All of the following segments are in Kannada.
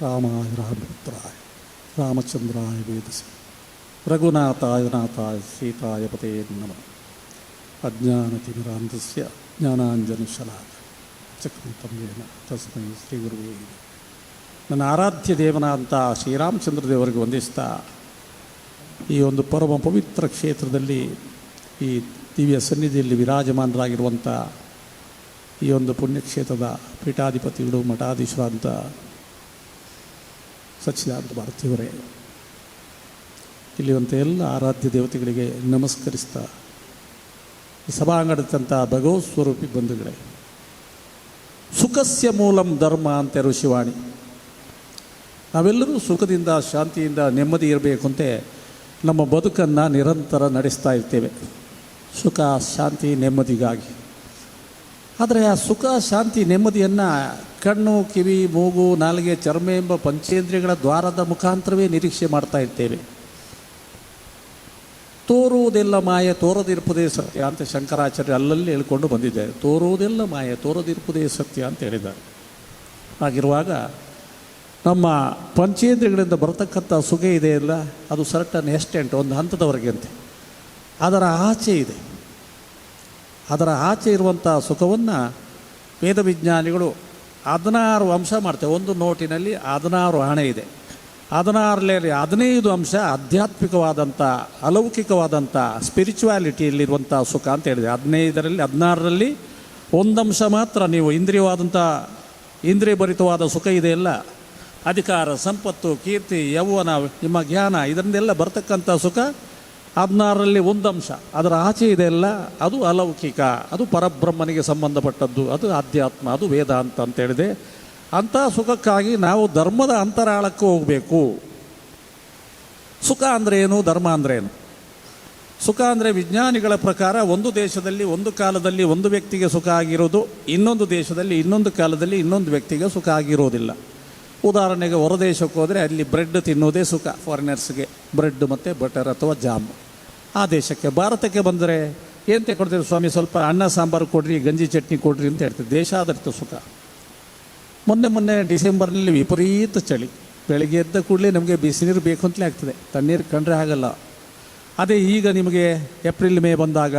ರಾಮಾಯ ರಾಮಪುತ್ರಾಯ ರಾಮಚಂದ್ರಾಯ ವೇದಸಿ ರಘುನಾಥಾಯ ನಾಥಾಯ ಸೀತಾಯ ಪತೇ ನಮಃ ಅಜ್ಞಾನತಿಮಿರಾಂಧಸ್ಯ ಜ್ಞಾನಾಂಜನಶಲಾದ ಚಕ್ರಂತಮ್ಯೇನ ತಸ್ಮೈ ಶ್ರೀ ಗುರುವೇ. ನನ್ನ ಆರಾಧ್ಯ ದೇವನ ಅಂತ ಶ್ರೀರಾಮಚಂದ್ರ ದೇವರಿಗೆ ವಂದಿಸ್ತಾ ಈ ಒಂದು ಪರಮ ಪವಿತ್ರ ಕ್ಷೇತ್ರದಲ್ಲಿ ಈ ದಿವ್ಯ ಸನ್ನಿಧಿಯಲ್ಲಿ ವಿರಾಜಮಾನರಾಗಿರುವಂಥ ಈ ಒಂದು ಪುಣ್ಯಕ್ಷೇತ್ರದ ಪೀಠಾಧಿಪತಿಗಳು ಮಠಾಧೀಶರಾದಂಥ ಸಚ್ಚಿದಾನಂದ ಭಾರತಿಯವರೇ ಇಲ್ಲಿರುವಂಥ ಎಲ್ಲ ಆರಾಧ್ಯ ದೇವತೆಗಳಿಗೆ ನಮಸ್ಕರಿಸ್ತಾ, ಈ ಸಭಾಂಗಣದಂಥ ಭಗವತ್ ಸ್ವರೂಪಿ ಬಂಧುಗಳೇ, ಸುಖಸ್ಯ ಮೂಲಂ ಧರ್ಮ ಅಂತ ಋಷಿವಾಣಿ ನಾವೆಲ್ಲರೂ ಸುಖದಿಂದ ಶಾಂತಿಯಿಂದ ನೆಮ್ಮದಿ ಇರಬೇಕು ಅಂತೆ ನಮ್ಮ ಬದುಕನ್ನು ನಿರಂತರ ನಡೆಸ್ತಾ ಇರ್ತೇವೆ. ಸುಖ, ಶಾಂತಿ, ನೆಮ್ಮದಿಗಾಗಿ. ಆದರೆ ಆ ಸುಖ, ಶಾಂತಿ, ನೆಮ್ಮದಿಯನ್ನು ಕಣ್ಣು, ಕಿವಿ, ಮೂಗು, ನಾಲಿಗೆ, ಚರ್ಮ ಎಂಬ ಪಂಚೇಂದ್ರಿಯಗಳ ದ್ವಾರದ ಮುಖಾಂತರವೇ ನಿರೀಕ್ಷೆ ಮಾಡ್ತಾ ಇರ್ತೇವೆ. ತೋರುವುದೆಲ್ಲ ಮಾಯ, ತೋರದಿರುವುದೇ ಸತ್ಯ ಅಂತ ಶಂಕರಾಚಾರ್ಯ ಅಲ್ಲಲ್ಲಿ ಹೇಳ್ಕೊಂಡು ಬಂದಿದ್ದಾರೆ. ತೋರುವುದೆಲ್ಲ ಮಾಯ, ತೋರದಿರುವುದೇ ಸತ್ಯ ಅಂತ ಹೇಳಿದ್ದಾರೆ. ಹಾಗಿರುವಾಗ ನಮ್ಮ ಪಂಚೇಂದ್ರಿಯಗಳಿಂದ ಬರತಕ್ಕಂಥ ಸುಖ ಇದೆಯಲ್ಲ ಅದು ಸರ್ಟನ್ ಎಸ್ಟೆಂಟ್ ಒಂದು ಹಂತದವರೆಗೆ ಅಂತೆ ಅದರ ಆಚೆ ಇದೆ. ಅದರ ಆಚೆ ಇರುವಂಥ ಸುಖವನ್ನು ವೇದ ವಿಜ್ಞಾನಿಗಳು ಹದಿನಾರು ಅಂಶ ಮಾಡ್ತೇವೆ. ಒಂದು ನೋಟಿನಲ್ಲಿ ಹದಿನಾರು ಹಣೆ ಇದೆ. ಹದಿನಾರರಲ್ಲಿ ಹದಿನೈದು ಅಂಶ ಆಧ್ಯಾತ್ಮಿಕವಾದಂಥ ಅಲೌಕಿಕವಾದಂಥ ಸ್ಪಿರಿಚುವಾಲಿಟಿಯಲ್ಲಿರುವಂಥ ಸುಖ ಅಂತ ಹೇಳಿದೆ. ಹದಿನೈದರಲ್ಲಿ, ಹದಿನಾರರಲ್ಲಿ ಒಂದಂಶ ಮಾತ್ರ ನೀವು ಇಂದ್ರಿಯವಾದಂಥ ಇಂದ್ರಿಯಭರಿತವಾದ ಸುಖ ಇದೆಯಲ್ಲ? ಅಧಿಕಾರ, ಸಂಪತ್ತು, ಕೀರ್ತಿ, ಯೌವನ, ನಿಮ್ಮ ಜ್ಞಾನ ಇದರಿಂದೆಲ್ಲ ಬರ್ತಕ್ಕಂಥ ಸುಖ ಹದಿನಾರರಲ್ಲಿ ಒಂದು ಅಂಶ ಅದರ ಆಚೆ ಇದೆಲ್ಲ ಅದು ಅಲೌಕಿಕ, ಅದು ಪರಬ್ರಹ್ಮನಿಗೆ ಸಂಬಂಧಪಟ್ಟದ್ದು, ಅದು ಆಧ್ಯಾತ್ಮ, ಅದು ವೇದಾಂತ ಅಂತ ಹೇಳಿದೆ. ಅಂಥ ಸುಖಕ್ಕಾಗಿ ನಾವು ಧರ್ಮದ ಅಂತರಾಳಕ್ಕೆ ಹೋಗಬೇಕು. ಸುಖ ಅಂದರೆ ಏನು? ಧರ್ಮ ಅಂದರೆ ಏನು? ಸುಖ ಅಂದರೆ ವಿಜ್ಞಾನಿಗಳ ಪ್ರಕಾರ ಒಂದು ದೇಶದಲ್ಲಿ ಒಂದು ಕಾಲದಲ್ಲಿ ಒಂದು ವ್ಯಕ್ತಿಗೆ ಸುಖ ಆಗಿರೋದು, ಇನ್ನೊಂದು ದೇಶದಲ್ಲಿ ಇನ್ನೊಂದು ಕಾಲದಲ್ಲಿ ಇನ್ನೊಂದು ವ್ಯಕ್ತಿಗೆ ಸುಖ ಆಗಿರೋದಿಲ್ಲ. ಉದಾಹರಣೆಗೆ ಹೊರದೇಶಕ್ಕೆ ಹೋದರೆ ಅಲ್ಲಿ ಬ್ರೆಡ್ ತಿನ್ನೋದೇ ಸುಖ ಫಾರಿನರ್ಸ್ಗೆ ಬ್ರೆಡ್ ಮತ್ತು ಬಟರ್ ಅಥವಾ ಜಾಮ್ ಆ ದೇಶಕ್ಕೆ, ಭಾರತಕ್ಕೆ ಬಂದರೆ ಏನು ತೆಗೊಡ್ತೀರಿ ಸ್ವಾಮಿ? ಸ್ವಲ್ಪ ಅನ್ನ, ಸಾಂಬಾರು ಕೊಡ್ರಿ, ಗಂಜಿ ಚಟ್ನಿ ಕೊಡ್ರಿ ಅಂತ ಹೇಳ್ತೀವಿ ದೇಶಾಧಾರಿತ ಸುಖ. ಮೊನ್ನೆ ಮೊನ್ನೆ ಡಿಸೆಂಬರ್ನಲ್ಲಿ ವಿಪರೀತ ಚಳಿ. ಬೆಳಗ್ಗೆ ಎದ್ದ ಕೂಡಲೇ ನಮಗೆ ಬಿಸಿನೀರು ಬೇಕು ಅಂತಲೇ ಆಗ್ತದೆ. ತಣ್ಣೀರು ಕಂಡ್ರೆ ಆಗಲ್ಲ ಅದೇ ಈಗ ನಿಮಗೆ ಏಪ್ರಿಲ್, ಮೇ ಬಂದಾಗ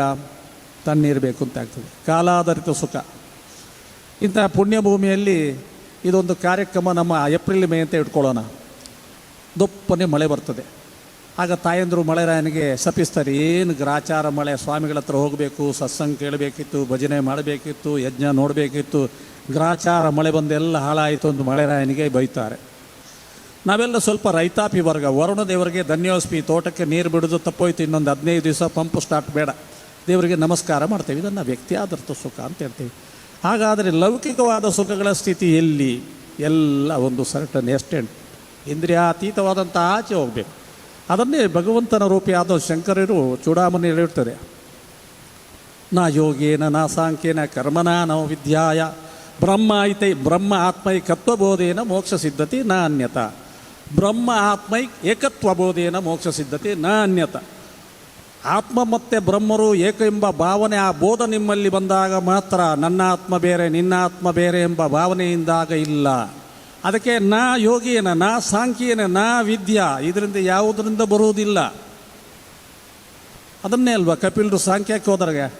ತಣ್ಣೀರು ಬೇಕು ಅಂತ ಆಗ್ತದೆ. ಕಾಲಾಧಾರಿತ ಸುಖ. ಇಂಥ ಪುಣ್ಯಭೂಮಿಯಲ್ಲಿ ಇದೊಂದು ಕಾರ್ಯಕ್ರಮ ನಮ್ಮ ಏಪ್ರಿಲ್, ಮೇ ಅಂತ ಇಟ್ಕೊಳ್ಳೋಣ. ದೊಪ್ಪನೆ ಮಳೆ ಬರ್ತದೆ. ಆಗ ತಾಯಂದರು ಮಳೆರಾಯನಿಗೆ ಶಪಿಸ್ತಾರೆ, ಏನು ಗ್ರಾಚಾರ ಮಳೆ? ಸ್ವಾಮಿಗಳ ಹತ್ರ ಹೋಗಬೇಕು, ಸತ್ಸಂಗ ಕೇಳಬೇಕಿತ್ತು, ಭಜನೆ ಮಾಡಬೇಕಿತ್ತು, ಯಜ್ಞ ನೋಡಬೇಕಿತ್ತು. ಗ್ರಾಚಾರ ಮಳೆ ಬಂದೆಲ್ಲ ಹಾಳಾಯಿತು ಅಂತ ಮಳೆರಾಯನಿಗೆ ಬೈತಾರೆ. ನಾವೆಲ್ಲ ಸ್ವಲ್ಪ ರೈತಾಪಿ ವರ್ಗ, ವರುಣ ದೇವರಿಗೆ ಧನ್ಯೋಸ್ಪಿ ತೋಟಕ್ಕೆ ನೀರು ಬಿಡೋದು ತಪ್ಪೋಯ್ತು, ಇನ್ನೊಂದು ಹದಿನೈದು ದಿವಸ ಪಂಪ್ ಸ್ಟಾರ್ಟ್ ಬೇಡ. ದೇವರಿಗೆ ನಮಸ್ಕಾರ ಮಾಡ್ತೇವೆ, ಇದನ್ನು ವ್ಯಕ್ತಿ ಆದರ್ಥ ಸುಖ ಅಂತ ಹೇಳ್ತೀವಿ. ಹಾಗಾದರೆ ಲೌಕಿಕವಾದ ಸುಖಗಳ ಸ್ಥಿತಿ ಎಲ್ಲಿ? ಎಲ್ಲ ಒಂದು ಸರ್ಟನ್ ಎಸ್ಟೆಂಟ್ ಇಂದ್ರಿಯಾತೀತವಾದಂಥ ಆಚೆ ಹೋಗಬೇಕು. ಅದನ್ನೇ ಭಗವಂತನ ರೂಪಿಯಾದ ಶಂಕರರು ಚೂಡಾಮಣಿ ಹೇಳಿರ್ತಾರೆ ನಾ ಯೋಗೇನ ನಾ ಸಾಂಖ್ಯೇನ ಕರ್ಮನ ನೋ ವಿದ್ಯಾಯ ಬ್ರಹ್ಮ ಐತೈ ಬ್ರಹ್ಮ ಆತ್ಮೈಕತ್ವಬೋಧೇನ ಮೋಕ್ಷ ಸಿದ್ಧತೆ ನ ಅನ್ಯತ. ಬ್ರಹ್ಮ ಆತ್ಮೈ ಏಕತ್ವಬೋಧೇನ ಮೋಕ್ಷ ಸಿದ್ಧತೆ ನ ಅನ್ಯತ. ಆತ್ಮ ಮತ್ತೆ ಬ್ರಹ್ಮರು ಏಕ ಎಂಬ ಭಾವನೆ ಆ ಬೋಧ ನಿಮ್ಮಲ್ಲಿ ಬಂದಾಗ ಮಾತ್ರ ನನ್ನ ಆತ್ಮ ಬೇರೆ ನಿನ್ನ ಆತ್ಮ ಬೇರೆ ಎಂಬ ಭಾವನೆಯಿಂದಾಗ ಇಲ್ಲ. ಅದಕ್ಕೆ ನಾ ಯೋಗಿಯನ, ನಾ ಸಾಂಖ್ಯನ, ನಾ ವಿದ್ಯಾ, ಇದರಿಂದ ಯಾವುದರಿಂದ ಬರುವುದಿಲ್ಲ. ಅದನ್ನೇ ಅಲ್ವಾ ಕಪಿಲರು ಸಾಂಖ್ಯಕ್ಕೆ ಹೋದಾಗ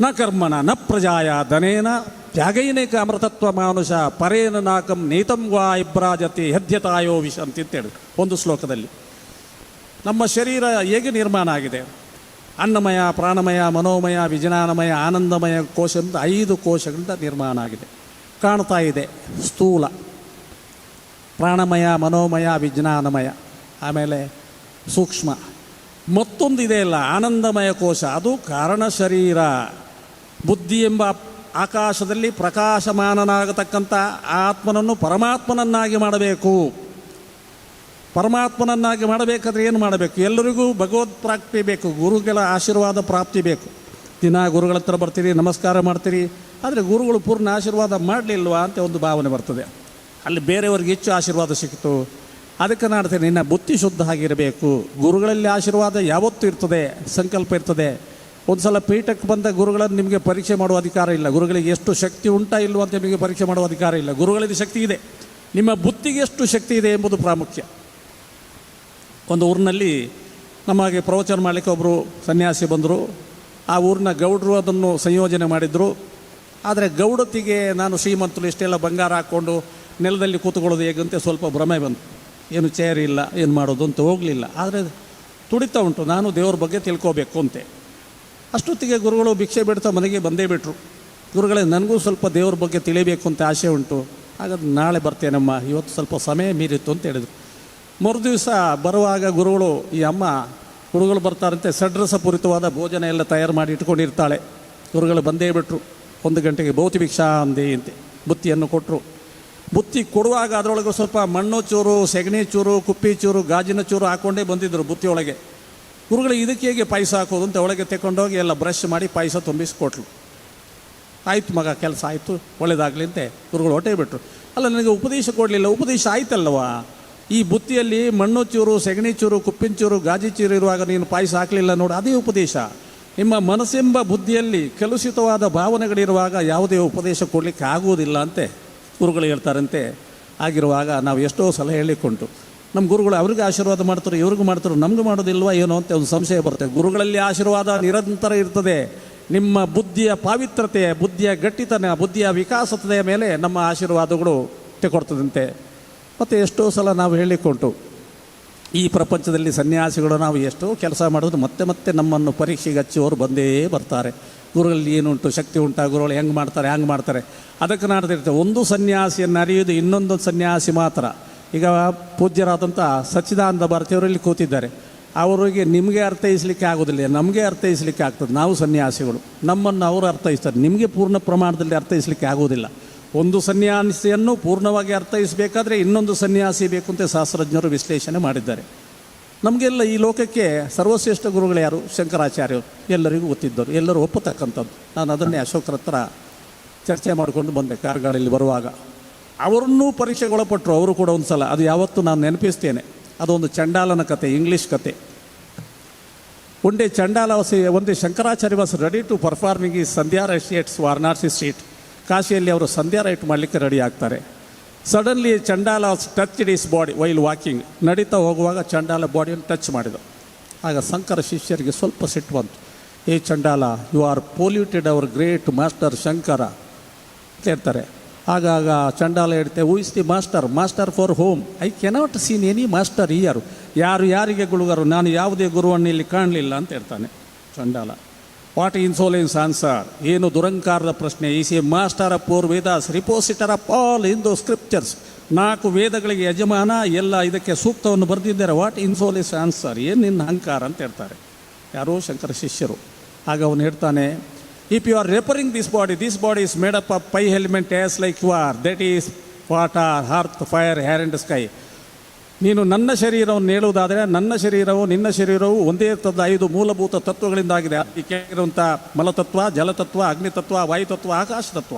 ನ ಕರ್ಮಣ, ನ ಪ್ರಜಾಯ, ಧನೇನ, ತ್ಯಾಗೈನೇಕ ಅಮೃತತ್ವ ಮಾನುಷ, ಪರೇನ ನಾಕಂ ನೀತಂ ವಾ ಇಬ್ರಾಜತಿ ಹದ್ಯತಾಯೋ ವಿಷ ಅಂತೇಳಿ ಒಂದು ಶ್ಲೋಕದಲ್ಲಿ. ನಮ್ಮ ಶರೀರ ಹೇಗೆ ನಿರ್ಮಾಣ ಆಗಿದೆ? ಅನ್ನಮಯ, ಪ್ರಾಣಮಯ, ಮನೋಮಯ, ವಿಜ್ಞಾನಮಯ, ಆನಂದಮಯ ಕೋಶದಿಂದ ಐದು ಕೋಶಗಳಿಂದ ನಿರ್ಮಾಣ ಆಗಿದೆ. ಕಾಣ್ತಾ ಇದೆ ಸ್ಥೂಲ. ಪ್ರಾಣಮಯ, ಮನೋಮಯ, ವಿಜ್ಞಾನಮಯ, ಆಮೇಲೆ ಸೂಕ್ಷ್ಮ. ಮತ್ತೊಂದು ಇಲ್ಲ ಆನಂದಮಯ ಕೋಶ. ಅದು ಕಾರಣ ಶರೀರ. ಬುದ್ಧಿ ಎಂಬ ಆಕಾಶದಲ್ಲಿ ಪ್ರಕಾಶಮಾನನಾಗತಕ್ಕಂಥ ಆತ್ಮನನ್ನು ಪರಮಾತ್ಮನನ್ನಾಗಿ ಮಾಡಬೇಕು. ಪರಮಾತ್ಮನನ್ನಾಗಿ ಮಾಡಬೇಕಾದ್ರೆ ಏನು ಮಾಡಬೇಕು? ಎಲ್ಲರಿಗೂ ಭಗವತ್ ಪ್ರಾಪ್ತಿ ಬೇಕು. ಗುರುಗಳ ಆಶೀರ್ವಾದ ಪ್ರಾಪ್ತಿ ಬೇಕು. ದಿನ ಗುರುಗಳ ಹತ್ರ ಬರ್ತೀರಿ, ನಮಸ್ಕಾರ ಮಾಡ್ತೀರಿ. ಆದರೆ ಗುರುಗಳು ಪೂರ್ಣ ಆಶೀರ್ವಾದ ಮಾಡಲಿಲ್ವಾ ಅಂತ ಒಂದು ಭಾವನೆ ಬರ್ತದೆ. ಅಲ್ಲಿ ಬೇರೆಯವ್ರಿಗೆ ಹೆಚ್ಚು ಆಶೀರ್ವಾದ ಸಿಕ್ತು ಅದಕ್ಕೆ ನಾಡ್ತೇನೆ ನಿನ್ನ ಬುದ್ಧಿ ಶುದ್ಧ ಆಗಿರಬೇಕು. ಗುರುಗಳಲ್ಲಿ ಆಶೀರ್ವಾದ ಯಾವತ್ತೂ ಇರ್ತದೆ, ಸಂಕಲ್ಪ ಇರ್ತದೆ. ಒಂದು ಸಲ ಪೀಠಕ್ಕೆ ಬಂದ ಗುರುಗಳನ್ನು ನಿಮಗೆ ಪರೀಕ್ಷೆ ಮಾಡುವ ಅಧಿಕಾರ ಇಲ್ಲ. ಗುರುಗಳಿಗೆ ಎಷ್ಟು ಶಕ್ತಿ ಉಂಟಾ ಇಲ್ಲವೋ ಅಂತ ನಿಮಗೆ ಪರೀಕ್ಷೆ ಮಾಡುವ ಅಧಿಕಾರ ಇಲ್ಲ. ಗುರುಗಳಿಗೆ ಶಕ್ತಿ ಇದೆ. ನಿಮ್ಮ ಬುದ್ಧಿಗೆ ಎಷ್ಟು ಶಕ್ತಿ ಇದೆ ಎಂಬುದು ಪ್ರಾಮುಖ್ಯ. ಒಂದು ಊರಿನಲ್ಲಿ ನಮಗೆ ಪ್ರವಚನ ಮಾಡಲಿಕ್ಕೆ ಒಬ್ಬರು ಸನ್ಯಾಸಿ ಬಂದರು. ಆ ಊರಿನ ಗೌಡರು ಅದನ್ನು ಸಂಯೋಜನೆ ಮಾಡಿದರು. ಆದರೆ ಗೌಡತಿಗೆ ನಾನು ಶ್ರೀಮಂತರು ಇಷ್ಟೆಲ್ಲ ಬಂಗಾರ ಹಾಕ್ಕೊಂಡು ನೆಲದಲ್ಲಿ ಕೂತ್ಕೊಳ್ಳೋದು ಹೇಗಂತೆ ಸ್ವಲ್ಪ ಭ್ರಮೆ ಬಂತು. ಏನು ಚೇರ್ ಇಲ್ಲ, ಏನು ಮಾಡೋದು ಅಂತ ಹೋಗಲಿಲ್ಲ. ಆದರೆ ತುಡಿತಾ ಉಂಟು. ನಾನು ದೇವ್ರ ಬಗ್ಗೆ ತಿಳ್ಕೋಬೇಕು ಅಂತೆ. ಅಷ್ಟೊತ್ತಿಗೆ ಗುರುಗಳು ಭಿಕ್ಷೆ ಬಿಡ್ತಾ ಮನೆಗೆ ಬಂದೇ ಬಿಟ್ರು. ಗುರುಗಳೇ, ನನಗೂ ಸ್ವಲ್ಪ ದೇವ್ರ ಬಗ್ಗೆ ತಿಳಿಬೇಕು ಅಂತ ಆಸೆ ಉಂಟು. ಹಾಗಾದ್ರೆ ನಾಳೆ ಬರ್ತೇನಮ್ಮ? ಇವತ್ತು ಸ್ವಲ್ಪ ಸಮಯ ಮೀರಿತ್ತು ಅಂತ ಹೇಳಿದರು. ಮರು ದಿವಸ ಬರುವಾಗ ಗುರುಗಳು, ಈ ಅಮ್ಮ, ಗುರುಗಳು ಬರ್ತಾರಂತೆ. ಸಡ್ರಸ ಸಡ್ರಸಪೂರಿತವಾದ ಭೋಜನ ಎಲ್ಲ ತಯಾರು ಮಾಡಿ ಇಟ್ಕೊಂಡಿರ್ತಾಳೆ. ಗುರುಗಳು ಬಂದೇ ಬಿಟ್ಟರು ಒಂದು ಗಂಟೆಗೆ ಭೌತಿ ಭಿಕ್ಷಾ ಅಂದೆ ಅಂತೆ. ಬುತ್ತಿಯನ್ನು ಕೊಟ್ಟರು ಬುತ್ತಿ ಕೊಡುವಾಗ ಅದರೊಳಗೆ ಸ್ವಲ್ಪ ಮಣ್ಣು ಚೂರು, ಸೆಗಣಿ ಚೂರು, ಕುಪ್ಪಿ ಚೂರು, ಗಾಜಿನ ಚೂರು ಹಾಕ್ಕೊಂಡೇ ಬಂದಿದ್ದರು ಬುತ್ತಿಯೊಳಗೆ ಗುರುಗಳು, ಇದಕ್ಕೆ ಹೇಗೆ ಪಾಯಸ ಹಾಕೋದು ಅಂತ ಒಳಗೆ ತೆಕೊಂಡೋಗಿ ಎಲ್ಲ ಬ್ರಷ್ ಮಾಡಿ ಪಾಯಸ ತುಂಬಿಸಿಕೊಟ್ಲು ಆಯಿತು ಮಗ, ಕೆಲಸ ಆಯಿತು, ಒಳ್ಳೇದಾಗಲಿ ಅಂತೆ. ಗುರುಗಳು ಹೊಟ್ಟೆ ಬಿಟ್ಟರು ಅಲ್ಲ, ನನಗೆ ಉಪದೇಶ ಕೊಡಲಿಲ್ಲ. ಉಪದೇಶ ಆಯ್ತಲ್ವಾ ಈ ಬುತ್ತಿಯಲ್ಲಿ ಮಣ್ಣು ಚೂರು, ಸೆಗಣಿ ಚೂರು, ಕುಪ್ಪಿನ ಚೂರು, ಗಾಜಿ ಚೂರು ಇರುವಾಗ ನೀನು ಪಾಯಸ ಹಾಕಲಿಲ್ಲ ನೋಡು, ಅದೇ ಉಪದೇಶ. ನಿಮ್ಮ ಮನಸ್ಸೆಂಬ ಬುದ್ಧಿಯಲ್ಲಿ ಕಲುಷಿತವಾದ ಭಾವನೆಗಳಿರುವಾಗ ಯಾವುದೇ ಉಪದೇಶ ಕೊಡಲಿಕ್ಕೆ ಆಗುವುದಿಲ್ಲ ಅಂತೆ. ಗುರುಗಳು ಹೇಳ್ತಾರಂತೆ, ಆಗಿರುವಾಗ ನಾವು ಎಷ್ಟೋ ಸಲ ಹೇಳಿಕೊಂಡು ನಮ್ಮ ಗುರುಗಳು ಅವ್ರಿಗೆ ಆಶೀರ್ವಾದ ಮಾಡ್ತಾರೆ, ಇವ್ರಿಗೂ ಮಾಡ್ತಾರೆ, ನಮಗೂ ಮಾಡೋದಿಲ್ವಾ ಏನೋ ಅಂತ ಒಂದು ಸಂಶಯ ಬರುತ್ತೆ. ಗುರುಗಳಲ್ಲಿ ಆಶೀರ್ವಾದ ನಿರಂತರ ಇರ್ತದೆ. ನಿಮ್ಮ ಬುದ್ಧಿಯ ಪಾವಿತ್ರತೆ, ಬುದ್ಧಿಯ ಗಟ್ಟಿತನ, ಬುದ್ಧಿಯ ವಿಕಾಸತೆಯ ಮೇಲೆ ನಮ್ಮ ಆಶೀರ್ವಾದಗಳು ತೆಕೊಡ್ತದಂತೆ. ಮತ್ತು ಎಷ್ಟೋ ಸಲ ನಾವು ಹೇಳಿಕೊಂಡು ಈ ಪ್ರಪಂಚದಲ್ಲಿ ಸನ್ಯಾಸಿಗಳು ನಾವು ಎಷ್ಟೋ ಕೆಲಸ ಮಾಡೋದು ಮತ್ತೆ ಮತ್ತೆ ನಮ್ಮನ್ನು ಪರೀಕ್ಷೆಗೆ ಹಚ್ಚುವವರು ಬಂದೇ ಬರ್ತಾರೆ. ಗುರುಗಳಲ್ಲಿ ಏನುಂಟು ಶಕ್ತಿ ಉಂಟಾ, ಗುರುಗಳು ಹೆಂಗೆ ಮಾಡ್ತಾರೆ, ಹ್ಯಾಂಗೆ ಮಾಡ್ತಾರೆ? ಅದಕ್ಕೆ ನಾಡ್ತಿರ್ತೇವೆ ಒಂದು ಸನ್ಯಾಸಿಯನ್ನು ಅರಿಯೋದು ಇನ್ನೊಂದು ಸನ್ಯಾಸಿ ಮಾತ್ರ. ಈಗ ಪೂಜ್ಯರಾದಂಥ ಸಚ್ಚಿದಾನಂದ ಭಾರತಿಯವರಲ್ಲಿ ಕೂತಿದ್ದಾರೆ. ಅವರಿಗೆ ನಿಮಗೆ ಅರ್ಥೈಸಲಿಕ್ಕೆ ಆಗೋದಿಲ್ಲ, ನಮಗೆ ಅರ್ಥೈಸಲಿಕ್ಕೆ ಆಗ್ತದೆ. ನಾವು ಸನ್ಯಾಸಿಗಳು, ನಮ್ಮನ್ನು ಅವರು ಅರ್ಥೈಸ್ತಾರೆ. ನಿಮಗೆ ಪೂರ್ಣ ಪ್ರಮಾಣದಲ್ಲಿ ಅರ್ಥೈಸಲಿಕ್ಕೆ ಆಗೋದಿಲ್ಲ. ಒಂದು ಸನ್ಯಾಸಿಯನ್ನು ಪೂರ್ಣವಾಗಿ ಅರ್ಥೈಸಬೇಕಾದ್ರೆ ಇನ್ನೊಂದು ಸನ್ಯಾಸಿ ಬೇಕು ಅಂತ ಶಾಸ್ತ್ರಜ್ಞರು ವಿಶ್ಲೇಷಣೆ ಮಾಡಿದ್ದಾರೆ. ನಮಗೆಲ್ಲ ಈ ಲೋಕಕ್ಕೆ ಸರ್ವಶ್ರೇಷ್ಠ ಗುರುಗಳು ಯಾರು? ಶಂಕರಾಚಾರ್ಯರು. ಎಲ್ಲರಿಗೂ ಗೊತ್ತಿದ್ದರು ಎಲ್ಲರೂ ಒಪ್ಪತಕ್ಕಂಥದ್ದು ನಾನು ಅದನ್ನೇ ಅಶೋಕರ ಹತ್ರ ಚರ್ಚೆ ಮಾಡಿಕೊಂಡು ಬಂದೆ ಕಾರ್ಗಳಲ್ಲಿ ಬರುವಾಗ. ಅವರನ್ನೂ ಪರೀಕ್ಷೆಗೆ ಒಳಪಟ್ಟರು ಅವರು ಕೂಡ ಒಂದು ಸಲ. ಅದು ಯಾವತ್ತೂ ನಾನು ನೆನಪಿಸ್ತೇನೆ. ಅದೊಂದು ಚಂಡಾಲನ ಕತೆ, ಇಂಗ್ಲೀಷ್ ಕತೆ. ಒಂದೇ ಚಂಡಾಲ was- ಒಂದೇ Shankaracharya was ready to performing ಈ ಸಂಧ್ಯಾ ರೈಟ್ಸ್ ವಾರಣಾಸಿ ಸ್ಟ್ರೀಟ್ ಕಾಶಿಯಲ್ಲಿ ಅವರು ಸಂಧ್ಯಾ ರೈಟ್ ಮಾಡಲಿಕ್ಕೆ ರೆಡಿ ಆಗ್ತಾರೆ. Suddenly chandala touch is body while walking ನಡೀತಾ ಹೋಗುವಾಗ ಚಂಡಾಲ ಬಾಡಿಯನ್ನು ಟಚ್ ಮಾಡಿದ ಆಗ ಶಂಕರ ಶಿಷ್ಯರಿಗೆ ಸ್ವಲ್ಪ ಸಿಟ್ಟು ಬಂತು. ಏ chandala you are polluted our great master Shankara ಅಂತ ಹೇಳ್ತಾರೆ ಆಗಾಗ ಚಂಡಾಲ ಹೇಳ್ತೆ who is the master master for whom I cannot seen any master here ಯಾರು, ಯಾರಿಗೆ ಗುಳುಗರು ನಾನು ಯಾವುದೇ ಗುರುವನ್ನು ಇಲ್ಲಿ ಕಾಣಲಿಲ್ಲ, ಅಂತ ಹೇಳ್ತಾನೆ ಚಂಡಾಲ ವಾಟ್ ಇನ್ಸೋಲೆನ್ಸ್ ಆನ್ಸರ್ ಏನು ದುರಂಕಾರದ ಪ್ರಶ್ನೆ? Is a master of four Vedas repository of all Hindu scriptures ನಾಲ್ಕು ವೇದಗಳಿಗೆ ಯಜಮಾನ, ಎಲ್ಲ ಇದಕ್ಕೆ ಸೂಕ್ತವನ್ನು ಬರೆದಿದ್ದಾರೆ. ವಾಟ್ ಇನ್ಸೋಲೆನ್ಸ್ ಆನ್ಸರ್ ಏನು ನಿನ್ನ ಅಹಂಕಾರ ಅಂತ ಹೇಳ್ತಾರೆ. ಯಾರೋ ಶಂಕರ ಶಿಷ್ಯರು. ಆಗ ಅವನು ಹೇಳ್ತಾನೆ if you are referring this body this body is made up of five elements as like you are that is water earth fire air and sky ನೀನು ನನ್ನ ಶರೀರವನ್ನು ಹೇಳುವುದಾದರೆ ನನ್ನ ಶರೀರವು ನಿನ್ನ ಶರೀರವು ಒಂದೇ ತದ ಐದು ಮೂಲಭೂತ ತತ್ವಗಳಿಂದಾಗಿದೆ. ಈ ಕೇಳಿರುವಂಥ ಮಲತತ್ವ, ಜಲತತ್ವ, ಅಗ್ನಿತತ್ವ, ವಾಯುತತ್ವ ಆಕಾಶ ತತ್ವ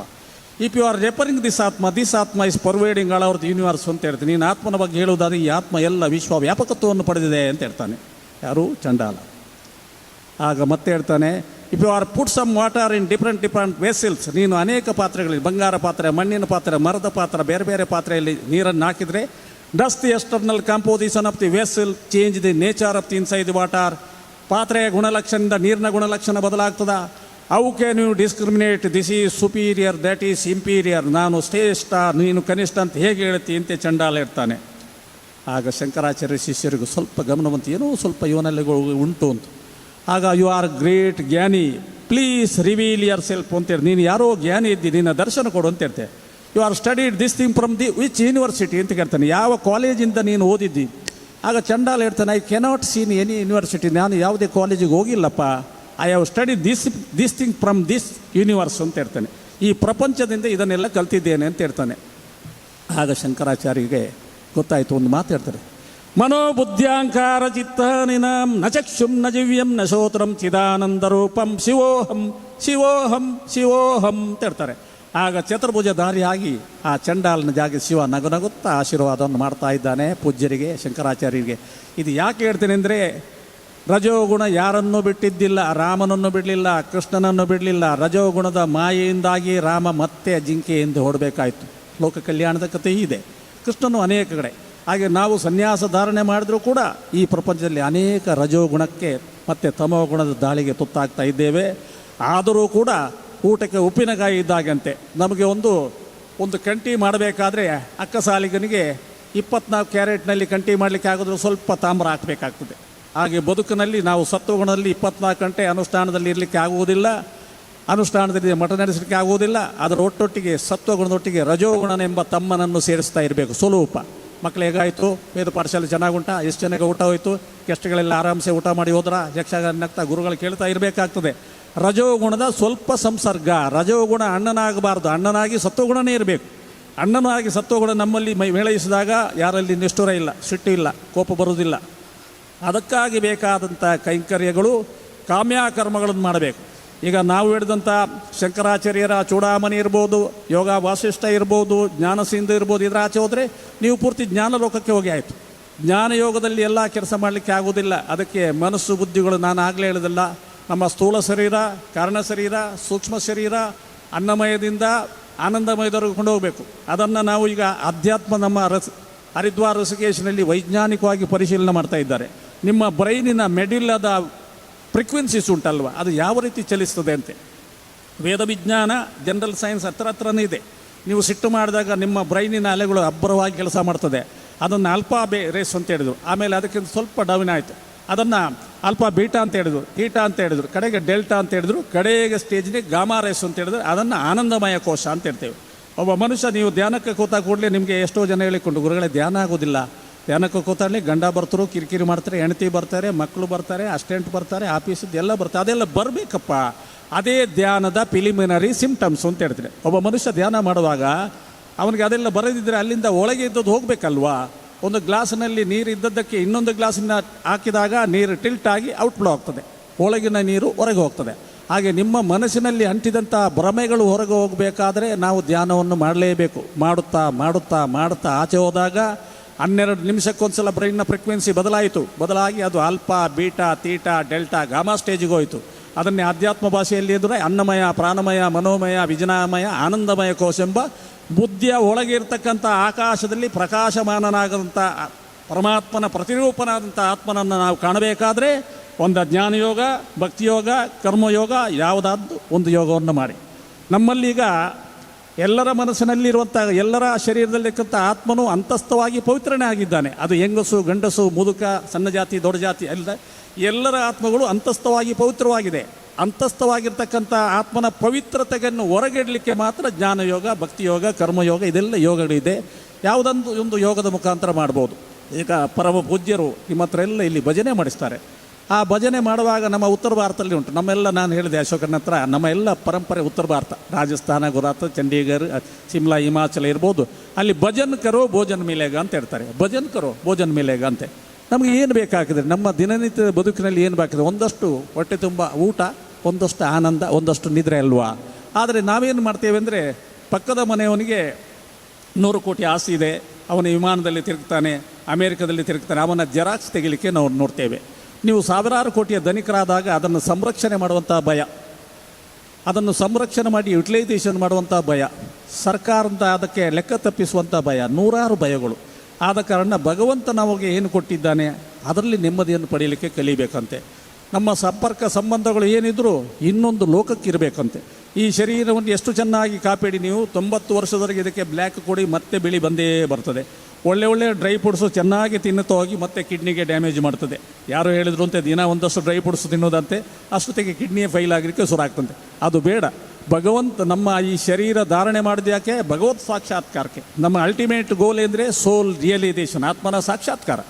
if you are referring this atma this atma is pervading all our universe ಅಂತ ಹೇಳ್ತೀನಿ. ನೀನು ಆತ್ಮನ ಬಗ್ಗೆ ಹೇಳುವುದಾದ್ರೆ ಈ ಆತ್ಮ ಎಲ್ಲ ವಿಶ್ವ ವ್ಯಾಪಕತ್ವವನ್ನು ಪಡೆದಿದೆ ಅಂತ ಹೇಳ್ತಾನೆ. ಯಾರು? ಚಂಡಾಲ. ಆಗ ಮತ್ತೆ ಹೇಳ್ತಾನೆ if you are put some water in different different vessels ನೀನು ಅನೇಕ ಪಾತ್ರೆಗಳಲ್ಲಿ ಬಂಗಾರ ಪಾತ್ರೆ, ಮಣ್ಣಿನ ಪಾತ್ರೆ, ಮರದ ಪಾತ್ರೆ, ಬೇರೆ ಬೇರೆ ಪಾತ್ರೆಯಲ್ಲಿ ನೀರನ್ನು ಹಾಕಿದರೆ does the external of the vessel change the nature of the inside the water ಪಾತ್ರೆಯ ಗುಣಲಕ್ಷಣದಿಂದ ನೀರಿನ ಗುಣಲಕ್ಷಣ ಬದಲಾಗ್ತದ. ಅವು can you discriminate this is superior that is inferior ನಾನು ಶ್ರೇಷ್ಠ, ನೀನು ಕನಿಷ್ಠ ಅಂತ ಹೇಗೆ ಹೇಳ್ತಿ ಅಂತ ಚಂಡಾಲ ಇರ್ತಾನೆ ಆಗ ಶಂಕರಾಚಾರ್ಯ ಶಿಷ್ಯರಿಗೂ ಸ್ವಲ್ಪ ಗಮನವಂತ, ಏನೋ ಸ್ವಲ್ಪ ಇವನಲ್ಲಿ ಉಂಟು ಅಂತ. ಆಗ you are great jnani. Please reveal yourself ಅಂತೇಳಿ ನೀನು ಯಾರೋ ಜ್ಞಾನಿ ಇದ್ದಿ ನಿನ್ನ ದರ್ಶನ ಕೊಡು, ಅಂತ ಹೇಳ್ತೆ. You are studied this thing from the which university ಅಂತ ಕೇಳ್ತಾನೆ. ಯಾವ ಕಾಲೇಜಿಂದ ನೀನು ಓದಿದ್ದಿ? ಆಗ ಚಂಡಾಲ ಹೇಳ್ತಾನೆ I cannot seen any university ನಾನು ಯಾವುದೇ ಕಾಲೇಜಿಗೆ ಹೋಗಿಲ್ಲಪ್ಪ. I have study this this thing from this universe ಅಂತ ಹೇಳ್ತಾನೆ. ಈ ಪ್ರಪಂಚದಿಂದ ಇದನ್ನೆಲ್ಲ ಕಲ್ತಿದ್ದೇನೆ ಅಂತ ಹೇಳ್ತಾನೆ. ಆಗ ಶಂಕರಾಚಾರ್ಯರಿಗೆ ಗೊತ್ತಾಯಿತು, ಒಂದು ಮಾತು ಹೇಳ್ತಾರೆ. ಮನೋಬುದ್ಧ್ಯಾಂಕಾರ ಚಿತ್ತಾನಿನಾಂ ನ ಚಕ್ಷುಂ ನ ದಿವ್ಯಂ, ನ ಶ್ರೋತ್ರಂ ಚಿದಾನಂದ ರೂಪಂ, ಶಿವೋಹಂ ಶಿವೋಹಂ ಶಿವೋಹಂ ಅಂತ ಹೇಳ್ತಾರೆ. ಆಗ ಚತುರ್ಭುಜಧಾರಿಯಾಗಿ ಆ ಚಂಡಾಲನ ಜಾಗ ಶಿವ ನಗು ನಗುತ್ತಾ ಆಶೀರ್ವಾದವನ್ನು ಮಾಡ್ತಾ ಇದ್ದಾನೆ ಪೂಜ್ಯರಿಗೆ, ಶಂಕರಾಚಾರ್ಯರಿಗೆ. ಇದು ಯಾಕೆ ಹೇಳ್ತೇನೆ ಅಂದರೆ, ರಜೋಗುಣ ಯಾರನ್ನೂ ಬಿಟ್ಟಿದ್ದಿಲ್ಲ, ರಾಮನನ್ನು ಬಿಡಲಿಲ್ಲ, ಕೃಷ್ಣನನ್ನು ಬಿಡಲಿಲ್ಲ, ರಜೋಗುಣದ ಮಾಯೆಯಿಂದಾಗಿ ರಾಮ ಮತ್ತೆ ಜಿಂಕೆಯಿಂದ ಹೊಡಬೇಕಾಯಿತು ಲೋಕ ಕಲ್ಯಾಣದ ಕಥೆ ಇದೆ ಕೃಷ್ಣನು ಅನೇಕ ಕಡೆ. ಹಾಗೆ ನಾವು ಸನ್ಯಾಸ ಧಾರಣೆ ಮಾಡಿದರೂ ಕೂಡ ಈ ಪ್ರಪಂಚದಲ್ಲಿ ಅನೇಕ ರಜೋಗುಣಕ್ಕೆ ಮತ್ತು ತಮೋ ಗುಣದ ದಾಳಿಗೆ ತುತ್ತಾಗ್ತಾ ಇದ್ದೇವೆ. ಆದರೂ ಕೂಡ ಊಟಕ್ಕೆ ಉಪ್ಪಿನಕಾಯಿ ಇದ್ದಾಗಂತೆ. ನಮಗೆ ಒಂದು ಒಂದು ಕಂಟಿ ಮಾಡಬೇಕಾದ್ರೆ ಅಕ್ಕ ಸಾಲಿಗನಿಗೆ ಇಪ್ಪತ್ನಾಲ್ಕು ಕ್ಯಾರೆಟ್ನಲ್ಲಿ ಕಂಟಿ ಮಾಡಲಿಕ್ಕೆ ಆಗೋದ್ರೆ ಸ್ವಲ್ಪ ತಾಮ್ರ ಹಾಕಬೇಕಾಗ್ತದೆ. ಹಾಗೆ ಬದುಕಿನಲ್ಲಿ ನಾವು ಸತ್ವಗುಣದಲ್ಲಿ ಇಪ್ಪತ್ನಾಲ್ಕು ಗಂಟೆ ಅನುಷ್ಠಾನದಲ್ಲಿ ಇರಲಿಕ್ಕೆ ಆಗುವುದಿಲ್ಲ. ಅನುಷ್ಠಾನದಲ್ಲಿ ಮಠ ನಡೆಸಲಿಕ್ಕೆ ಆಗುವುದಿಲ್ಲ. ಅದರ ಒಟ್ಟೊಟ್ಟಿಗೆ ಸತ್ವಗುಣದೊಟ್ಟಿಗೆ ರಜೋಗುಣನೆಂಬ ತಮ್ಮನನ್ನು ಸೇರಿಸ್ತಾ ಇರಬೇಕು. ಸ್ವಲೂಪ ಮಕ್ಕಳು ಹೇಗಾಯಿತು? ವೇದ ಪಾಠಶಾಲೆ ಚೆನ್ನಾಗುಂಟ? ಎಷ್ಟು ಚೆನ್ನಾಗಿ ಊಟ ಹೋಯಿತು? ಗೆಸ್ಟ್ಗಳೆಲ್ಲ ಆರಾಮ್ಸೆ ಊಟ ಮಾಡಿ ಹೋದ್ರ? ಯಕ್ಷಗಾನ ಗುರುಗಳು ಕೇಳ್ತಾ ಇರಬೇಕಾಗ್ತದೆ. ರಜೋಗುಣದ ಸ್ವಲ್ಪ ಸಂಸರ್ಗ, ರಜೋಗುಣ ಅಣ್ಣನಾಗಬಾರ್ದು. ಅಣ್ಣನಾಗಿ ಸತ್ವಗುಣನೇ ಇರಬೇಕು. ಅಣ್ಣನಾಗಿ ಸತ್ವಗುಣ ನಮ್ಮಲ್ಲಿ ಮೈ ಮೇಳೈಸಿದಾಗ ಯಾರಲ್ಲಿ ನಿಷ್ಠುರ ಇಲ್ಲ, ಸಿಟ್ಟು ಇಲ್ಲ, ಕೋಪ ಬರುವುದಿಲ್ಲ. ಅದಕ್ಕಾಗಿ ಬೇಕಾದಂಥ ಕೈಂಕರ್ಯಗಳು, ಕಾಮ್ಯಾಕರ್ಮಗಳನ್ನು ಮಾಡಬೇಕು. ಈಗ ನಾವು ಹಿಡಿದಂಥ ಶಂಕರಾಚಾರ್ಯರ ಚೂಡಾಮಣಿ ಇರ್ಬೋದು ಯೋಗ ವಾಸಿಷ್ಠ ಇರ್ಬೋದು, ಜ್ಞಾನಸಿಂಧು ಇರ್ಬೋದು, ಇದರ ಆಚೆ ಹೋದರೆ ನೀವು ಪೂರ್ತಿ ಜ್ಞಾನ ಲೋಕಕ್ಕೆ ಹೋಗಿ ಆಯಿತು. ಜ್ಞಾನ ಯೋಗದಲ್ಲಿ ಎಲ್ಲ ಕೆಲಸ ಮಾಡಲಿಕ್ಕೆ ಆಗೋದಿಲ್ಲ ಅದಕ್ಕೆ ಮನಸ್ಸು, ಬುದ್ಧಿಗಳು ನಾನು ಆಗಲೇ ಹೇಳಿದಲ್ಲ ನಮ್ಮ ಸ್ಥೂಲ ಶರೀರ, ಕಾರಣ ಶರೀರ, ಸೂಕ್ಷ್ಮ ಶರೀರ, ಅನ್ನಮಯದಿಂದ ಆನಂದಮಯದವರೆಗೂ ಕೊಂಡು ಹೋಗಬೇಕು. ಅದನ್ನು ನಾವು ಈಗ ಅಧ್ಯಾತ್ಮ ನಮ್ಮ ರಸ್, ಹರಿದ್ವಾರ ರಸಿಕೇಶನಲ್ಲಿ ವೈಜ್ಞಾನಿಕವಾಗಿ ಪರಿಶೀಲನೆ ಮಾಡ್ತಾ ಇದ್ದಾರೆ. ನಿಮ್ಮ ಬ್ರೈನಿನ ಮೆಡಿಲ್ಲದ ಫ್ರೀಕ್ವೆನ್ಸೀಸ್ ಉಂಟಲ್ವ? ಅದು ಯಾವ ರೀತಿ ಚಲಿಸ್ತದೆ ಅಂತೆ? ವೇದ ವಿಜ್ಞಾನ ಜನರಲ್ ಸೈನ್ಸ್ ಹತ್ರ ಹತ್ರನೇ ಇದೆ. ನೀವು ಸಿಟ್ಟು ಮಾಡಿದಾಗ ನಿಮ್ಮ ಬ್ರೈನಿನ ಅಲೆಗಳು ಅಬ್ಬರವಾಗಿ ಕೆಲಸ ಮಾಡ್ತದೆ. ಅದನ್ನು ಅಲ್ಪ ಬೇ ರೇಸ್ ಅಂತ ಹೇಳಿದ್ರು. ಆಮೇಲೆ ಅದಕ್ಕಿಂತ ಸ್ವಲ್ಪ ಡೌನ್ ಆಯಿತು. ಅದನ್ನು ಅಲ್ಪ ಬೀಟಾ ಅಂತ ಹೇಳಿದ್ರು ಟೀಟಾ ಅಂತ ಹೇಳಿದ್ರು, ಕಡೆಗೆ ಡೆಲ್ಟಾ ಅಂತ ಹೇಳಿದ್ರು, ಕಡೆಗೆ ಸ್ಟೇಜ್ಗೆ ಗಾಮಾ ರೇಸ್ ಅಂತ ಹೇಳಿದ್ರು, ಅದನ್ನು ಆನಂದಮಯ ಕೋಶ ಅಂತ ಹೇಳ್ತೇವೆ. ಒಬ್ಬ ಮನುಷ್ಯ ನೀವು ಧ್ಯಾನಕ್ಕೆ ಕೂತ ಕೂಡಲೇ ನಿಮಗೆ ಎಷ್ಟೋ ಜನ ಹೇಳಿಕೊಂಡು, ಗುರುಗಳೇ ಧ್ಯಾನ ಆಗೋದಿಲ್ಲ. ಧ್ಯಾನಕ್ಕೆ ಕೂತಾಡಲಿ ಗಂಡ ಬರ್ತರು, ಕಿರಿಕಿರಿ ಮಾಡ್ತಾರೆ, ಹೆಂಡತಿ ಬರ್ತಾರೆ ಮಕ್ಕಳು ಬರ್ತಾರೆ, ಅಸ್ಟೆಂಟ್ ಬರ್ತಾರೆ ಆಫೀಸದ್ದು ಎಲ್ಲ ಬರ್ತಾರೆ, ಅದೆಲ್ಲ ಬರಬೇಕಪ್ಪ. ಅದೇ ಧ್ಯಾನದ ಪ್ರಿಲಿಮಿನರಿ ಸಿಂಪ್ಟಮ್ಸ್ ಅಂತ ಹೇಳ್ತಾರೆ. ಒಬ್ಬ ಮನುಷ್ಯ ಧ್ಯಾನ ಮಾಡುವಾಗ, ಅವನಿಗೆ ಅದೆಲ್ಲ ಬರದಿದ್ದರೆ ಅಲ್ಲಿಂದ ಒಳಗೆ ಇದ್ದದ್ದು ಹೋಗಬೇಕಲ್ವಾ? ಒಂದು ಗ್ಲಾಸ್ನಲ್ಲಿ ನೀರು ಇದ್ದದ್ದಕ್ಕೆ ಇನ್ನೊಂದು ಗ್ಲಾಸಿನ ಹಾಕಿದಾಗ ನೀರು ಟಿಲ್ಟ್ ಆಗಿ ಔಟ್ಫ್ಲೋ ಆಗ್ತದೆ. ಒಳಗಿನ ನೀರು ಹೊರಗೆ ಹೋಗ್ತದೆ. ಹಾಗೆ ನಿಮ್ಮ ಮನಸ್ಸಿನಲ್ಲಿ ಅಂಟಿದಂಥ ಭ್ರಮೆಗಳು ಹೊರಗೆ ಹೋಗಬೇಕಾದ್ರೆ ನಾವು ಧ್ಯಾನವನ್ನು ಮಾಡಲೇಬೇಕು. ಮಾಡುತ್ತಾ ಮಾಡುತ್ತಾ ಮಾಡುತ್ತಾ ಆಚೆ ಹೋದಾಗ ಹನ್ನೆರಡು ನಿಮಿಷಕ್ಕೊಂದ್ಸಲ ಬ್ರೈನ್ನ ಫ್ರೀಕ್ವೆನ್ಸಿ ಬದಲಾಯಿತು. ಬದಲಾಗಿ ಅದು alpha beta, theta, delta, gamma ಸ್ಟೇಜಿಗೆ ಹೋಯಿತು. ಅದನ್ನೇ ಆಧ್ಯಾತ್ಮ ಭಾಷೆಯಲ್ಲಿ ಎದುರೆ ಅನ್ನಮಯ, ಪ್ರಾಣಮಯ, ಮನೋಮಯ, ವಿಜನಾಮಯ, ಆನಂದಮಯ ಕೋಶ ಎಂಬ ಬುದ್ಧಿಯ ಒಳಗಿರ್ತಕ್ಕಂಥ ಆಕಾಶದಲ್ಲಿ ಪ್ರಕಾಶಮಾನನಾಗದಂಥ ಪರಮಾತ್ಮನ ಪ್ರತಿರೂಪನಾದಂಥ ಆತ್ಮನನ್ನು ನಾವು ಕಾಣಬೇಕಾದರೆ ಒಂದು ಜ್ಞಾನಯೋಗ, ಭಕ್ತಿಯೋಗ, ಕರ್ಮಯೋಗ ಯಾವುದಾದ್ದು ಒಂದು ಯೋಗವನ್ನು ಮಾಡಿ. ನಮ್ಮಲ್ಲೀಗ ಎಲ್ಲರ ಮನಸ್ಸಿನಲ್ಲಿರುವಂಥ, ಎಲ್ಲರ ಶರೀರದಲ್ಲಿರ್ತಕ್ಕಂಥ ಆತ್ಮನು ಅಂತಸ್ಥವಾಗಿ ಪವಿತ್ರನೇ ಆಗಿದ್ದಾನೆ. ಅದು ಹೆಂಗಸು, ಗಂಡಸು, ಮುದುಕ, ಸಣ್ಣ ಜಾತಿ, ದೊಡ್ಡ ಜಾತಿ ಅಲ್ಲ. ಎಲ್ಲರ ಆತ್ಮಗಳು ಅಂತಸ್ಥವಾಗಿ ಪವಿತ್ರವಾಗಿದೆ. ಅಂತಸ್ಥವಾಗಿರ್ತಕ್ಕಂಥ ಆತ್ಮನ ಪವಿತ್ರತೆಯನ್ನು ಹೊರಗಿಡಲಿಕ್ಕೆ ಮಾತ್ರ ಜ್ಞಾನಯೋಗ, ಭಕ್ತಿಯೋಗ, ಕರ್ಮಯೋಗ ಇದೆಲ್ಲ ಯೋಗಗಳಿದೆ. ಯಾವುದೊಂದು ಒಂದು ಯೋಗದ ಮುಖಾಂತರ ಮಾಡ್ಬೋದು. ಈಗ ಪರಮ ಪೂಜ್ಯರು ನಿಮ್ಮ ಹತ್ರ ಎಲ್ಲ ಇಲ್ಲಿ ಭಜನೆ ಮಾಡಿಸ್ತಾರೆ. ಆ ಭಜನೆ ಮಾಡುವಾಗ ನಮ್ಮ ಉತ್ತರ ಭಾರತದಲ್ಲಿ ಉಂಟು. ನಮ್ಮೆಲ್ಲ ನಾನು ಹೇಳಿದೆ ಅಶೋಕನ ಹತ್ರ, ನಮ್ಮ ಎಲ್ಲ ಪರಂಪರೆ ಉತ್ತರ ಭಾರತ. ರಾಜಸ್ಥಾನ, ಗುಜರಾತ್, ಚಂಡೀಗಢ, ಶಿಮ್ಲಾ, ಹಿಮಾಚಲ ಇರ್ಬೋದು. ಅಲ್ಲಿ ಭಜನ್ ಕರೋ ಭೋಜನ್ ಮಿಲೇಗ ಅಂತ ಹೇಳ್ತಾರೆ. ಭಜನ್ ಕರೋ ಭೋಜನ್ ಮಿಲೇಗ ಅಂತೆ. ನಮಗೆ ಏನು ಬೇಕಾಗಿದೆ? ನಮ್ಮ ದಿನನಿತ್ಯದ ಬದುಕಿನಲ್ಲಿ ಏನು ಬೇಕಿದೆ ಒಂದಷ್ಟು ಹೊಟ್ಟೆ ತುಂಬ ಊಟ, ಒಂದಷ್ಟು ಆನಂದ, ಒಂದಷ್ಟು ನಿದ್ರೆ ಅಲ್ವಾ? ಆದರೆ ನಾವೇನು ಮಾಡ್ತೇವೆ ಅಂದರೆ ಪಕ್ಕದ ಮನೆಯವನಿಗೆ ನೂರು ಕೋಟಿ ಆಸ್ತಿ ಇದೆ, ಅವನ ವಿಮಾನದಲ್ಲಿ ತಿರುಗ್ತಾನೆ, ಅಮೇರಿಕದಲ್ಲಿ ತಿರುಗ್ತಾನೆ, ಅವನ ಜೆರಾಕ್ಸ್ ತೆಗಿಲಿಕ್ಕೆ ನಾವು ನೋಡ್ತೇವೆ. ನೀವು ಸಾವಿರಾರು ಕೋಟಿಯ ಧನಿಕರಾದಾಗ ಅದನ್ನು ಸಂರಕ್ಷಣೆ ಮಾಡುವಂಥ ಭಯ. ಅದನ್ನು ಸಂರಕ್ಷಣೆ ಮಾಡಿ ಯುಟಿಲೈಸೇಷನ್ ಮಾಡುವಂಥ ಭಯ. ಸರ್ಕಾರದ ಅದಕ್ಕೆ ಲೆಕ್ಕ ತಪ್ಪಿಸುವಂಥ ಭಯ. ನೂರಾರು ಭಯಗಳು. ಆದ ಕಾರಣ ಭಗವಂತ ನಮಗೆ ಏನು ಕೊಟ್ಟಿದ್ದಾನೆ, ಅದರಲ್ಲಿ ನೆಮ್ಮದಿಯನ್ನು ಪಡೆಯಲಿಕ್ಕೆ ಕಲಿಬೇಕಂತೆ. ನಮ್ಮ ಸಂಪರ್ಕ ಸಂಬಂಧಗಳು ಏನಿದ್ರು ಇನ್ನೊಂದು ಲೋಕಕ್ಕೆ ಇರಬೇಕಂತೆ ಈ ಶರೀರವನ್ನು ಎಷ್ಟು ಚೆನ್ನಾಗಿ ಕಾಪಾಡಿ ನೀವು, ತೊಂಬತ್ತು ವರ್ಷದವರೆಗೆ ಇದಕ್ಕೆ ಬ್ಲ್ಯಾಕ್ ಕೊಡಿ, ಮತ್ತೆ ಬಿಳಿ ಬಂದೇ ಬರ್ತದೆ. ಒಳ್ಳೆ ಒಳ್ಳೆ ಡ್ರೈ ಫ್ರೂಟ್ಸು ಚೆನ್ನಾಗಿ ತಿನ್ನುತ್ತಾ ಹೋಗಿ ಮತ್ತೆ ಕಿಡ್ನಿಗೆ ಡ್ಯಾಮೇಜ್ ಮಾಡ್ತದೆ. ಯಾರು ಹೇಳಿದ್ರು ಅಂತ, ದಿನ ಒಂದಷ್ಟು ಡ್ರೈ ಫ್ರೂಟ್ಸ್ ತಿನ್ನೋದಂತೆ, ಅಷ್ಟೊತ್ತಿಗೆ ಕಿಡ್ನಿಯೇ ಫೈಲ್ ಆಗಲಿಕ್ಕೆ ಶುರು ಆಗ್ತಂತೆ. ಅದು ಬೇಡ. ಭಗವಂತ ನಮ್ಮ ಈ ಶರೀರ ಧಾರಣೆ ಮಾಡಿದ ಯಾಕೆ? ಭಗವತ್ ಸಾಕ್ಷಾತ್ಕಾರಕ್ಕೆ. ನಮ್ಮ ಅಲ್ಟಿಮೇಟ್ ಗೋಲ್ ಅಂದರೆ ಸೋಲ್ ರಿಯಲೈಸೇಷನ್ ಆತ್ಮನ ಸಾಕ್ಷಾತ್ಕಾರ.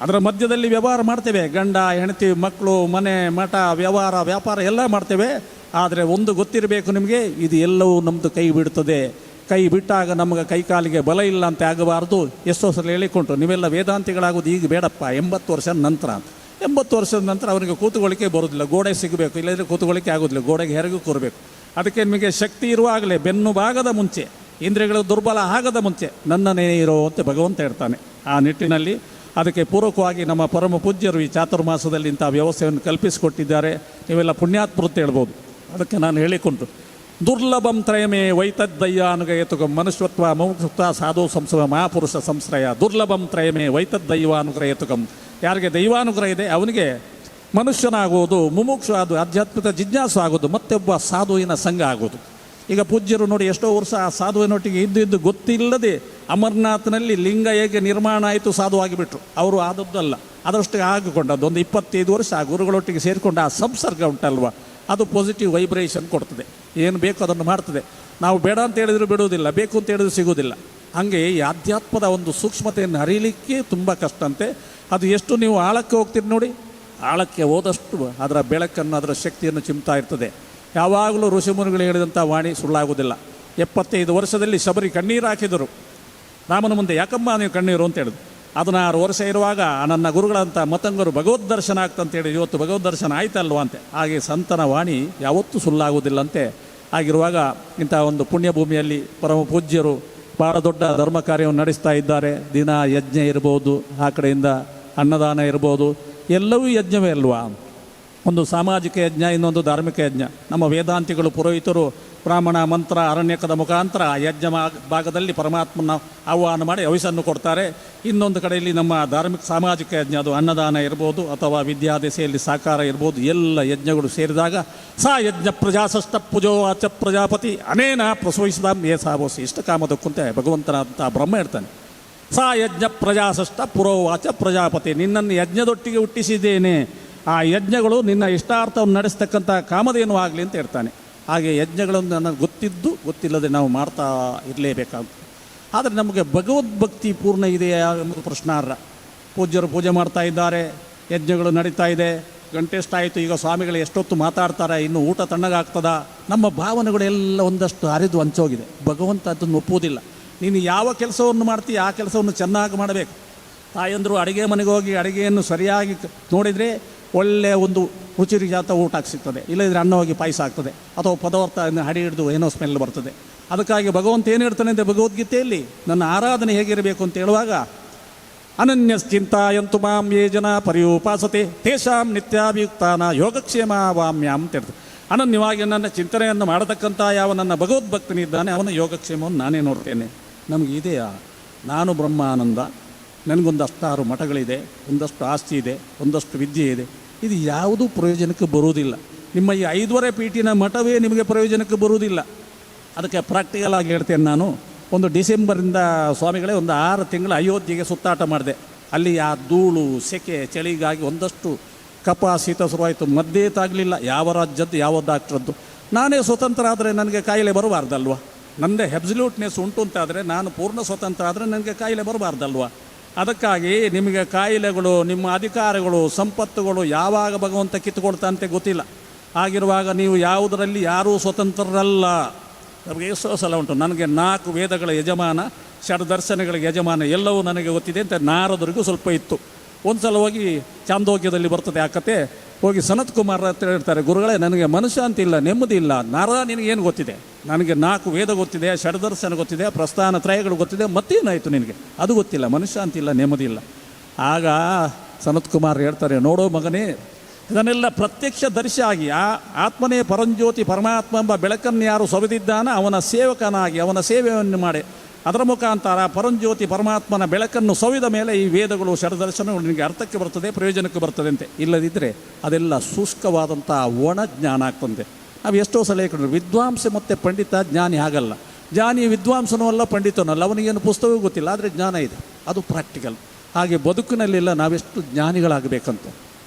ಅದರ ಮಧ್ಯದಲ್ಲಿ ವ್ಯವಹಾರ ಮಾಡ್ತೇವೆ. ಗಂಡ, ಹೆಂಡತಿ ಮಕ್ಕಳು ಮನೆ, ಮಠ, ವ್ಯವಹಾರ, ವ್ಯಾಪಾರ ಎಲ್ಲ ಮಾಡ್ತೇವೆ. ಆದರೆ ಒಂದು ಗೊತ್ತಿರಬೇಕು ನಿಮಗೆ, ಇದು ಎಲ್ಲವೂ ನಮ್ಮದು ಕೈ ಬಿಡ್ತದೆ. ಕೈ ಬಿಟ್ಟಾಗ ನಮಗೆ ಕೈ ಕಾಲಿಗೆ ಬಲ ಇಲ್ಲ ಅಂತ ಆಗಬಾರ್ದು. ಎಷ್ಟೋ ಸಲ ಹೇಳಿಕೊಂಡು ನೀವೆಲ್ಲ ವೇದಾಂತಿಗಳಾಗೋದು ಈಗ ಬೇಡಪ್ಪ, ಎಂಬತ್ತು ವರ್ಷದ ನಂತರ ಅಂತ. ಎಂಬತ್ತು ವರ್ಷದ ನಂತರ ಅವರಿಗೆ ಕೂತ್ಕೊಳ್ಳಿಕ್ಕೆ ಬರೋದಿಲ್ಲ. ಗೋಡೆ ಸಿಗಬೇಕು ಇಲ್ಲದ್ರೆ ಕೂತ್ಕೊಳ್ಳಿಕ್ಕೆ ಆಗೋದಿಲ್ಲ. ಗೋಡೆಗೆ ಹೆರಗು ಕೂರಬೇಕು. ಅದಕ್ಕೆ ನಿಮಗೆ ಶಕ್ತಿ ಇರುವಾಗಲೇ ಬೆನ್ನು ಭಾಗದ ಮುಂಚೆ, ಇಂದ್ರಿಯಗಳು ದುರ್ಬಲ ಆಗದ ಮುಂಚೆ ನನ್ನನೇ ಇರೋ ಅಂತ ಭಗವಂತ ಹೇಳ್ತಾನೆ. ಆ ನಿಟ್ಟಿನಲ್ಲಿ ಅದಕ್ಕೆ ಪೂರಕವಾಗಿ ನಮ್ಮ ಪರಮ ಪೂಜ್ಯರು ಈ ಚಾತುರ್ಮಾಸದಲ್ಲಿ ಇಂಥ ವ್ಯವಸ್ಥೆಯನ್ನು ಕಲ್ಪಿಸಿಕೊಟ್ಟಿದ್ದಾರೆ. ನೀವೆಲ್ಲ ಪುಣ್ಯಾತ್ಮರು ಅಂತ ಹೇಳ್ಬೋದು. ಅದಕ್ಕೆ ನಾನು ಹೇಳಿಕೊಂಡು ದುರ್ಲಭಂ ತ್ರಯಮೇ ವೈತದ್ದಯ್ಯಾನುಗಯತುಗಂ ಮನುಷ್ಯತ್ವ ಮೌಕ್ಷತ್ವ ಸಾಧು ಸಂಸವ ಮಹಾಪುರುಷ ಸಂಶ್ರಯ. ದುರ್ಲಭಂ ತ್ರಯಮೇ ವೈತದ್ದೈವಾನುಗ್ರಯತುಗಂ ಯಾರಿಗೆ ದೈವಾನುಗ್ರಹ ಇದೆ? ಅವನಿಗೆ ಮನುಷ್ಯನಾಗುವುದು, ಮುಮುಕ್ಷ ಅದು ಆಧ್ಯಾತ್ಮಿಕ ಜಿಜ್ಞಾಸು ಆಗೋದು ಮತ್ತೊಬ್ಬ ಸಾಧುವಿನ ಸಂಘ ಆಗೋದು ಈಗ ಪೂಜ್ಯರು ನೋಡಿ ಎಷ್ಟೋ ವರ್ಷ ಆ ಸಾಧುವಿನೊಟ್ಟಿಗೆ ಇದ್ದು ಇದ್ದು ಗೊತ್ತಿಲ್ಲದೆ ಅಮರ್ನಾಥ್ನಲ್ಲಿ ಲಿಂಗ ಹೇಗೆ ನಿರ್ಮಾಣ ಆಯಿತು ಸಾಧು ಆಗಿಬಿಟ್ರು. ಅವರು ಆದದ್ದಲ್ಲ. ಅದರಷ್ಟು ಆಗಿಕೊಂಡದ್ದು ಒಂದು ಇಪ್ಪತ್ತೈದು ವರ್ಷ ಆ ಗುರುಗಳೊಟ್ಟಿಗೆ ಸೇರಿಕೊಂಡು ಆ ಸಂಸರ್ಗ ಉಂಟಲ್ವ? ಅದು ಪಾಸಿಟಿವ್ ವೈಬ್ರೇಷನ್ ಕೊಡ್ತದೆ. ಏನು ಬೇಕು ಅದನ್ನು ಮಾಡ್ತದೆ. ನಾವು ಬೇಡ ಅಂತ ಹೇಳಿದ್ರು ಬಿಡುವುದಿಲ್ಲ, ಬೇಕು ಅಂತ ಹೇಳಿದ್ರು ಸಿಗುವುದಿಲ್ಲ. ಹಾಗೆ ಈ ಆಧ್ಯಾತ್ಮದ ಒಂದು ಸೂಕ್ಷ್ಮತೆಯನ್ನು ಅರಿಯಲಿಕ್ಕೆ ತುಂಬ ಕಷ್ಟ ಅಂತೆ. ಅದು ಎಷ್ಟು ನೀವು ಆಳಕ್ಕೆ ಹೋಗ್ತೀರಿ ನೋಡಿ? ಆಳಕ್ಕೆ ಹೋದಷ್ಟು ಅದರ ಬೆಳಕನ್ನು, ಅದರ ಶಕ್ತಿಯನ್ನು ಚಿಮ್ತಾ ಇರ್ತದೆ. ಯಾವಾಗಲೂ ಋಷಿಮುನಿಗಳು ಹೇಳಿದಂಥ ವಾಣಿ ಸುಳ್ಳಾಗುವುದಿಲ್ಲ. ಎಪ್ಪತ್ತೈದು ವರ್ಷದಲ್ಲಿ ಶಬರಿ ಕಣ್ಣೀರು ಹಾಕಿದರು. ರಾಮನ ಮುಂದೆ ಯಾಕಮ್ಮ ನೀವು ಕಣ್ಣೀರು ಅಂತ ಹೇಳಿದ್ರು. ಹದಿನಾರು ವರ್ಷ ಇರುವಾಗ ನನ್ನ ಗುರುಗಳಂಥ ಮತಂಗರು ಭಗವದ್ ದರ್ಶನ ಆಗ್ತಂತೇಳಿ ಇವತ್ತು ಭಗವದ್ ದರ್ಶನ ಆಯ್ತಲ್ವಾ ಅಂತೆ. ಹಾಗೆ ಸಂತನ ವಾಣಿ ಯಾವತ್ತೂ ಸುಳ್ಳಾಗುವುದಿಲ್ಲಂತೆ. ಆಗಿರುವಾಗ ಇಂಥ ಒಂದು ಪುಣ್ಯಭೂಮಿಯಲ್ಲಿ ಪರಮ ಪೂಜ್ಯರು ಭಾಳ ದೊಡ್ಡ ಧರ್ಮ ಕಾರ್ಯವನ್ನು ನಡೆಸ್ತಾ ಇದ್ದಾರೆ. ದಿನ ಯಜ್ಞ ಇರ್ಬೋದು, ಆ ಕಡೆಯಿಂದ ಅನ್ನದಾನ ಇರ್ಬೋದು ಎಲ್ಲವೂ ಯಜ್ಞವೇ ಅಲ್ವಾ? ಒಂದು ಸಾಮಾಜಿಕ ಯಜ್ಞ, ಇನ್ನೊಂದು ಧಾರ್ಮಿಕ ಯಜ್ಞ. ನಮ್ಮ ವೇದಾಂತಿಗಳು ಪುರೋಹಿತರು ಬ್ರಾಹ್ಮಣ ಮಂತ್ರ, ಅರಣ್ಯಕದ ಮುಖಾಂತರ ಆ ಯಜ್ಞ ಭಾಗದಲ್ಲಿ ಪರಮಾತ್ಮನ ಆಹ್ವಾನ ಮಾಡಿ ಅವಿಸನ್ನು ಕೊಡ್ತಾರೆ. ಇನ್ನೊಂದು ಕಡೆಯಲ್ಲಿ ನಮ್ಮ ಧಾರ್ಮಿಕ ಸಾಮಾಜಿಕ ಯಜ್ಞ, ಅದು ಅನ್ನದಾನ ಇರ್ಬೋದು ಅಥವಾ ವಿದ್ಯಾದೆಸೆಯಲ್ಲಿ ಸಾಕಾರ ಇರ್ಬೋದು. ಎಲ್ಲ ಯಜ್ಞಗಳು ಸೇರಿದಾಗ ಸಾ ಯಜ್ಞ ಪ್ರಜಾಸಷ್ಟ ಪೂಜೋ ಆಚ ಪ್ರಜಾಪತಿ ಅನೇನ ಪ್ರಸವಿಸಿದ ಮೇ ಸಾಬೋಸಿ ಇಷ್ಟ ಕಾಮದಕ್ಕಂತೆ ಭಗವಂತನಾದಂಥ ಬ್ರಹ್ಮ ಇರ್ತಾನೆ. ಸಾ ಯಜ್ಞ ಪ್ರಜಾಸಷ್ಟ ಪುರೋವಾಚ ಪ್ರಜಾಪತಿ ನಿನ್ನನ್ನು ಯಜ್ಞದೊಟ್ಟಿಗೆ ಹುಟ್ಟಿಸಿದ್ದೇನೆ. ಆ ಯಜ್ಞಗಳು ನಿನ್ನ ಇಷ್ಟಾರ್ಥವನ್ನು ನಡೆಸ್ತಕ್ಕಂಥ ಕಾಮಧೇನು ಆಗಲಿ ಅಂತ ಹೇಳ್ತಾನೆ. ಹಾಗೆ ಯಜ್ಞಗಳನ್ನು ನನಗೆ ಗೊತ್ತಿದ್ದು ಗೊತ್ತಿಲ್ಲದೆ ನಾವು ಮಾಡ್ತಾ ಇರಲೇಬೇಕಾಗುತ್ತೆ ಆದರೆ ನಮಗೆ ಭಗವದ್ಭಕ್ತಿ ಪೂರ್ಣ ಇದೆಯಾ ಎಂಬುದು ಪ್ರಶ್ನಾರ್ಹ ಪೂಜ್ಯರು ಪೂಜೆ ಮಾಡ್ತಾ ಇದ್ದಾರೆ, ಯಜ್ಞಗಳು ನಡೀತಾ ಇದೆ. ಗಂಟೆಷ್ಟಾಯಿತು, ಈಗ ಸ್ವಾಮಿಗಳು ಎಷ್ಟೊತ್ತು ಮಾತಾಡ್ತಾರೆ, ಇನ್ನು ಊಟ ತಣ್ಣಗಾಗ್ತದ? ನಮ್ಮ ಭಾವನೆಗಳೆಲ್ಲ ಒಂದಷ್ಟು ಹರಿದು ಹಂಚೋಗಿದೆ. ಭಗವಂತ ಅದನ್ನು ಒಪ್ಪುವುದಿಲ್ಲ. ನೀನು ಯಾವ ಕೆಲಸವನ್ನು ಮಾಡ್ತೀಯ, ಆ ಕೆಲಸವನ್ನು ಚೆನ್ನಾಗಿ ಮಾಡಬೇಕು. ತಾಯಂದರು ಅಡುಗೆ ಮನೆಗೆ ಹೋಗಿ ಅಡುಗೆಯನ್ನು ಸರಿಯಾಗಿ ನೋಡಿದರೆ ಒಳ್ಳೆಯ ಒಂದು ರುಚಿರಿಜಾತ ಊಟ ಸಿಗ್ತದೆ. ಇಲ್ಲದಿದ್ದರೆ ಅನ್ನ ಹೋಗಿ ಪಾಯಸ ಆಗ್ತದೆ. ಅಥವಾ ಪದಾರ್ಥ ಹಡಿ ಹಿಡಿದು ಏನೋ ಸ್ಮೆಲ್ ಬರ್ತದೆ. ಅದಕ್ಕಾಗಿ ಭಗವಂತ ಏನು ಹೇಳ್ತಾನೆ ಅಂದರೆ ಭಗವದ್ಗೀತೆಯಲ್ಲಿ ನನ್ನ ಆರಾಧನೆ ಹೇಗಿರಬೇಕು ಅಂತ ಹೇಳುವಾಗ, ಅನನ್ಯಶ್ಚಿಂತಾಯಂತು ಮಾಂ ಯೇ ಜನ ಪರ್ಯುಪಾಸತೆ, ತೇಷಾಂ ನಿತ್ಯಾಭಿಯುಕ್ತಾನ ಯೋಗಕ್ಷೇಮ ವಾಮ್ಯಾಂ ಅಂತ ಹೇಳ್ತಾರೆ ಅನನ್ಯವಾಗಿ ನನ್ನ ಚಿಂತನೆಯನ್ನು ಮಾಡತಕ್ಕಂಥ ಯಾವ ನನ್ನ ಭಗವದ್ಭಕ್ತನಿದ್ದಾನೆ, ಅವನ ಯೋಗಕ್ಷೇಮವನ್ನು ನಾನೇ ನೋಡ್ತೇನೆ. ನಮಗೆ ಇದೆಯಾ? ನಾನು ಬ್ರಹ್ಮಾನಂದ. ನನಗೊಂದು ಹತ್ತಾರು ಮಠಗಳಿದೆ, ಒಂದಷ್ಟು ಆಸ್ತಿ ಇದೆ, ಒಂದಷ್ಟು ವಿದ್ಯೆ ಇದೆ. ಇದು ಯಾವುದೂ ಪ್ರಯೋಜನಕ್ಕೆ ಬರುವುದಿಲ್ಲ. ನಿಮ್ಮ ಈ ಐದುವರೆ ಪೀಟಿನ ಮಠವೇ ನಿಮಗೆ ಪ್ರಯೋಜನಕ್ಕೆ ಬರುವುದಿಲ್ಲ. ಅದಕ್ಕೆ ಪ್ರಾಕ್ಟಿಕಲ್ ಆಗಿ ಹೇಳ್ತೇನೆ ನಾನು. ಒಂದು ಡಿಸೆಂಬರಿಂದ ಸ್ವಾಮಿಗಳೇ ಒಂದು ಆರು ತಿಂಗಳು ಅಯೋಧ್ಯೆಗೆ ಸುತ್ತಾಟ ಮಾಡಿದೆ. ಅಲ್ಲಿ ಆ ಧೂಳು, ಸೆಕೆ, ಚಳಿಗಾಗಿ ಒಂದಷ್ಟು ಕಪ ಶೀತ ಶುರುವಾಯಿತು ಮದ್ದೇ ತಾಗಲಿಲ್ಲ. ಯಾವ ರಾಜ್ಯದ್ದು, ಯಾವ ಡಾಕ್ಟ್ರದ್ದು. ನಾನೇ ಸ್ವತಂತ್ರ ಆದರೆ ನನಗೆ ಕಾಯಿಲೆ ಬರಬಾರ್ದಲ್ವಾ ನನ್ನದೇ ಹೆಬ್ಸಲ್ಯೂಟ್ನೆಸ್ ಉಂಟು ಅಂತಾದರೆ ನಾನು ಪೂರ್ಣ ಸ್ವತಂತ್ರ ಆದರೆ ನನಗೆ ಕಾಯಿಲೆ ಬರಬಾರ್ದಲ್ವ? ಅದಕ್ಕಾಗಿ ನಿಮಗೆ ಕಾಯಿಲೆಗಳು, ನಿಮ್ಮ ಅಧಿಕಾರಗಳು, ಸಂಪತ್ತುಗಳು ಯಾವಾಗ ಭಗವಂತ ಕಿತ್ತುಕೊಳ್ತಾಂತೆ ಗೊತ್ತಿಲ್ಲ. ಆಗಿರುವಾಗ ನೀವು ಯಾವುದರಲ್ಲಿ ಯಾರೂ ಸ್ವತಂತ್ರರಲ್ಲ. ನಮಗೆ ಎಷ್ಟೋ ಸಲ ಉಂಟು. ನನಗೆ ನಾಲ್ಕು ವೇದಗಳ ಯಜಮಾನ ಷಡ್ದರ್ಶನಗಳ ಯಜಮಾನ ಎಲ್ಲವೂ ನನಗೆ ಗೊತ್ತಿದೆ ಅಂತ ನಾರದರಿಗೂ ಸ್ವಲ್ಪ ಇತ್ತು. ಒಂದು ಸಲ ಹೋಗಿ ಚಾಂದೋಗ್ಯದಲ್ಲಿ ಬರ್ತದೆ ಆ ಕತೆ. ಹೋಗಿ ಸನತ್ ಕುಮಾರ್ ಹತ್ರ ಹೇಳ್ತಾರೆ, ಗುರುಗಳೇ, ನನಗೆ ಮನಃಶಾಂತಿ ಇಲ್ಲ ನೆಮ್ಮದಿ ಇಲ್ಲ. ನಾರದ ನಿನಗೇನು ಗೊತ್ತಿದೆ? ನನಗೆ ನಾಲ್ಕು ವೇದ ಗೊತ್ತಿದೆ, ಷಡದರ್ಶನ ಗೊತ್ತಿದೆ, ಪ್ರಸ್ಥಾನ ತ್ರಯಗಳು ಗೊತ್ತಿದೆ, ಮತ್ತೇನಾಯಿತು ನಿನಗೆ? ಅದು ಗೊತ್ತಿಲ್ಲ. ಮನಃಶಾಂತಿ ಇಲ್ಲ ನೆಮ್ಮದಿ ಇಲ್ಲ. ಆಗ ಸನತ್ ಕುಮಾರ್ ಹೇಳ್ತಾರೆ, ನೋಡೋ ಮಗನೇ, ಇದನ್ನೆಲ್ಲ ಪ್ರತ್ಯಕ್ಷ ಆಗಿ, ಆ ಆತ್ಮನೇ ಪರಂಜ್ಯೋತಿ ಪರಮಾತ್ಮ ಎಂಬ ಬೆಳಕನ್ನು ಯಾರು ಸೊಬದಿದ್ದಾನ ಅವನ ಸೇವಕನಾಗಿ, ಅವನ ಸೇವೆಯನ್ನು ಮಾಡಿ ಅದರ ಮುಖಾಂತರ ಪರಂಜ್ಯೋತಿ ಪರಮಾತ್ಮನ ಬೆಳಕನ್ನು ಸವಿದ ಮೇಲೆ ಈ ವೇದಗಳು ಷಡದರ್ಶನಗಳು ನಿಮಗೆ ಅರ್ಥಕ್ಕೆ ಬರ್ತದೆ, ಪ್ರಯೋಜನಕ್ಕೆ ಬರ್ತದೆ ಅಂತೆ. ಇಲ್ಲದಿದ್ದರೆ ಅದೆಲ್ಲ ಶುಷ್ಕವಾದಂಥ ಒಣ ಜ್ಞಾನ ಆಗ್ತಂತೆ. ನಾವು ಎಷ್ಟೋ ಸಲ ಹೇಳ್ಕೊಂಡ್ರೆ, ವಿದ್ವಾಂಸ ಮತ್ತು ಪಂಡಿತ ಜ್ಞಾನಿ ಹಾಗಲ್ಲ. ಜ್ಞಾನಿ ವಿದ್ವಾಂಸನೂ ಅಲ್ಲ, ಪಂಡಿತನೂ ಅಲ್ಲ. ಅವನಿಗೇನು ಪುಸ್ತಕವೂ ಗೊತ್ತಿಲ್ಲ, ಆದರೆ ಜ್ಞಾನ ಇದೆ. ಅದು ಪ್ರಾಕ್ಟಿಕಲ್ ಹಾಗೆ ಬದುಕಿನಲ್ಲೆಲ್ಲ ನಾವೆಷ್ಟು ಜ್ಞಾನಿಗಳಾಗಬೇಕಂತ.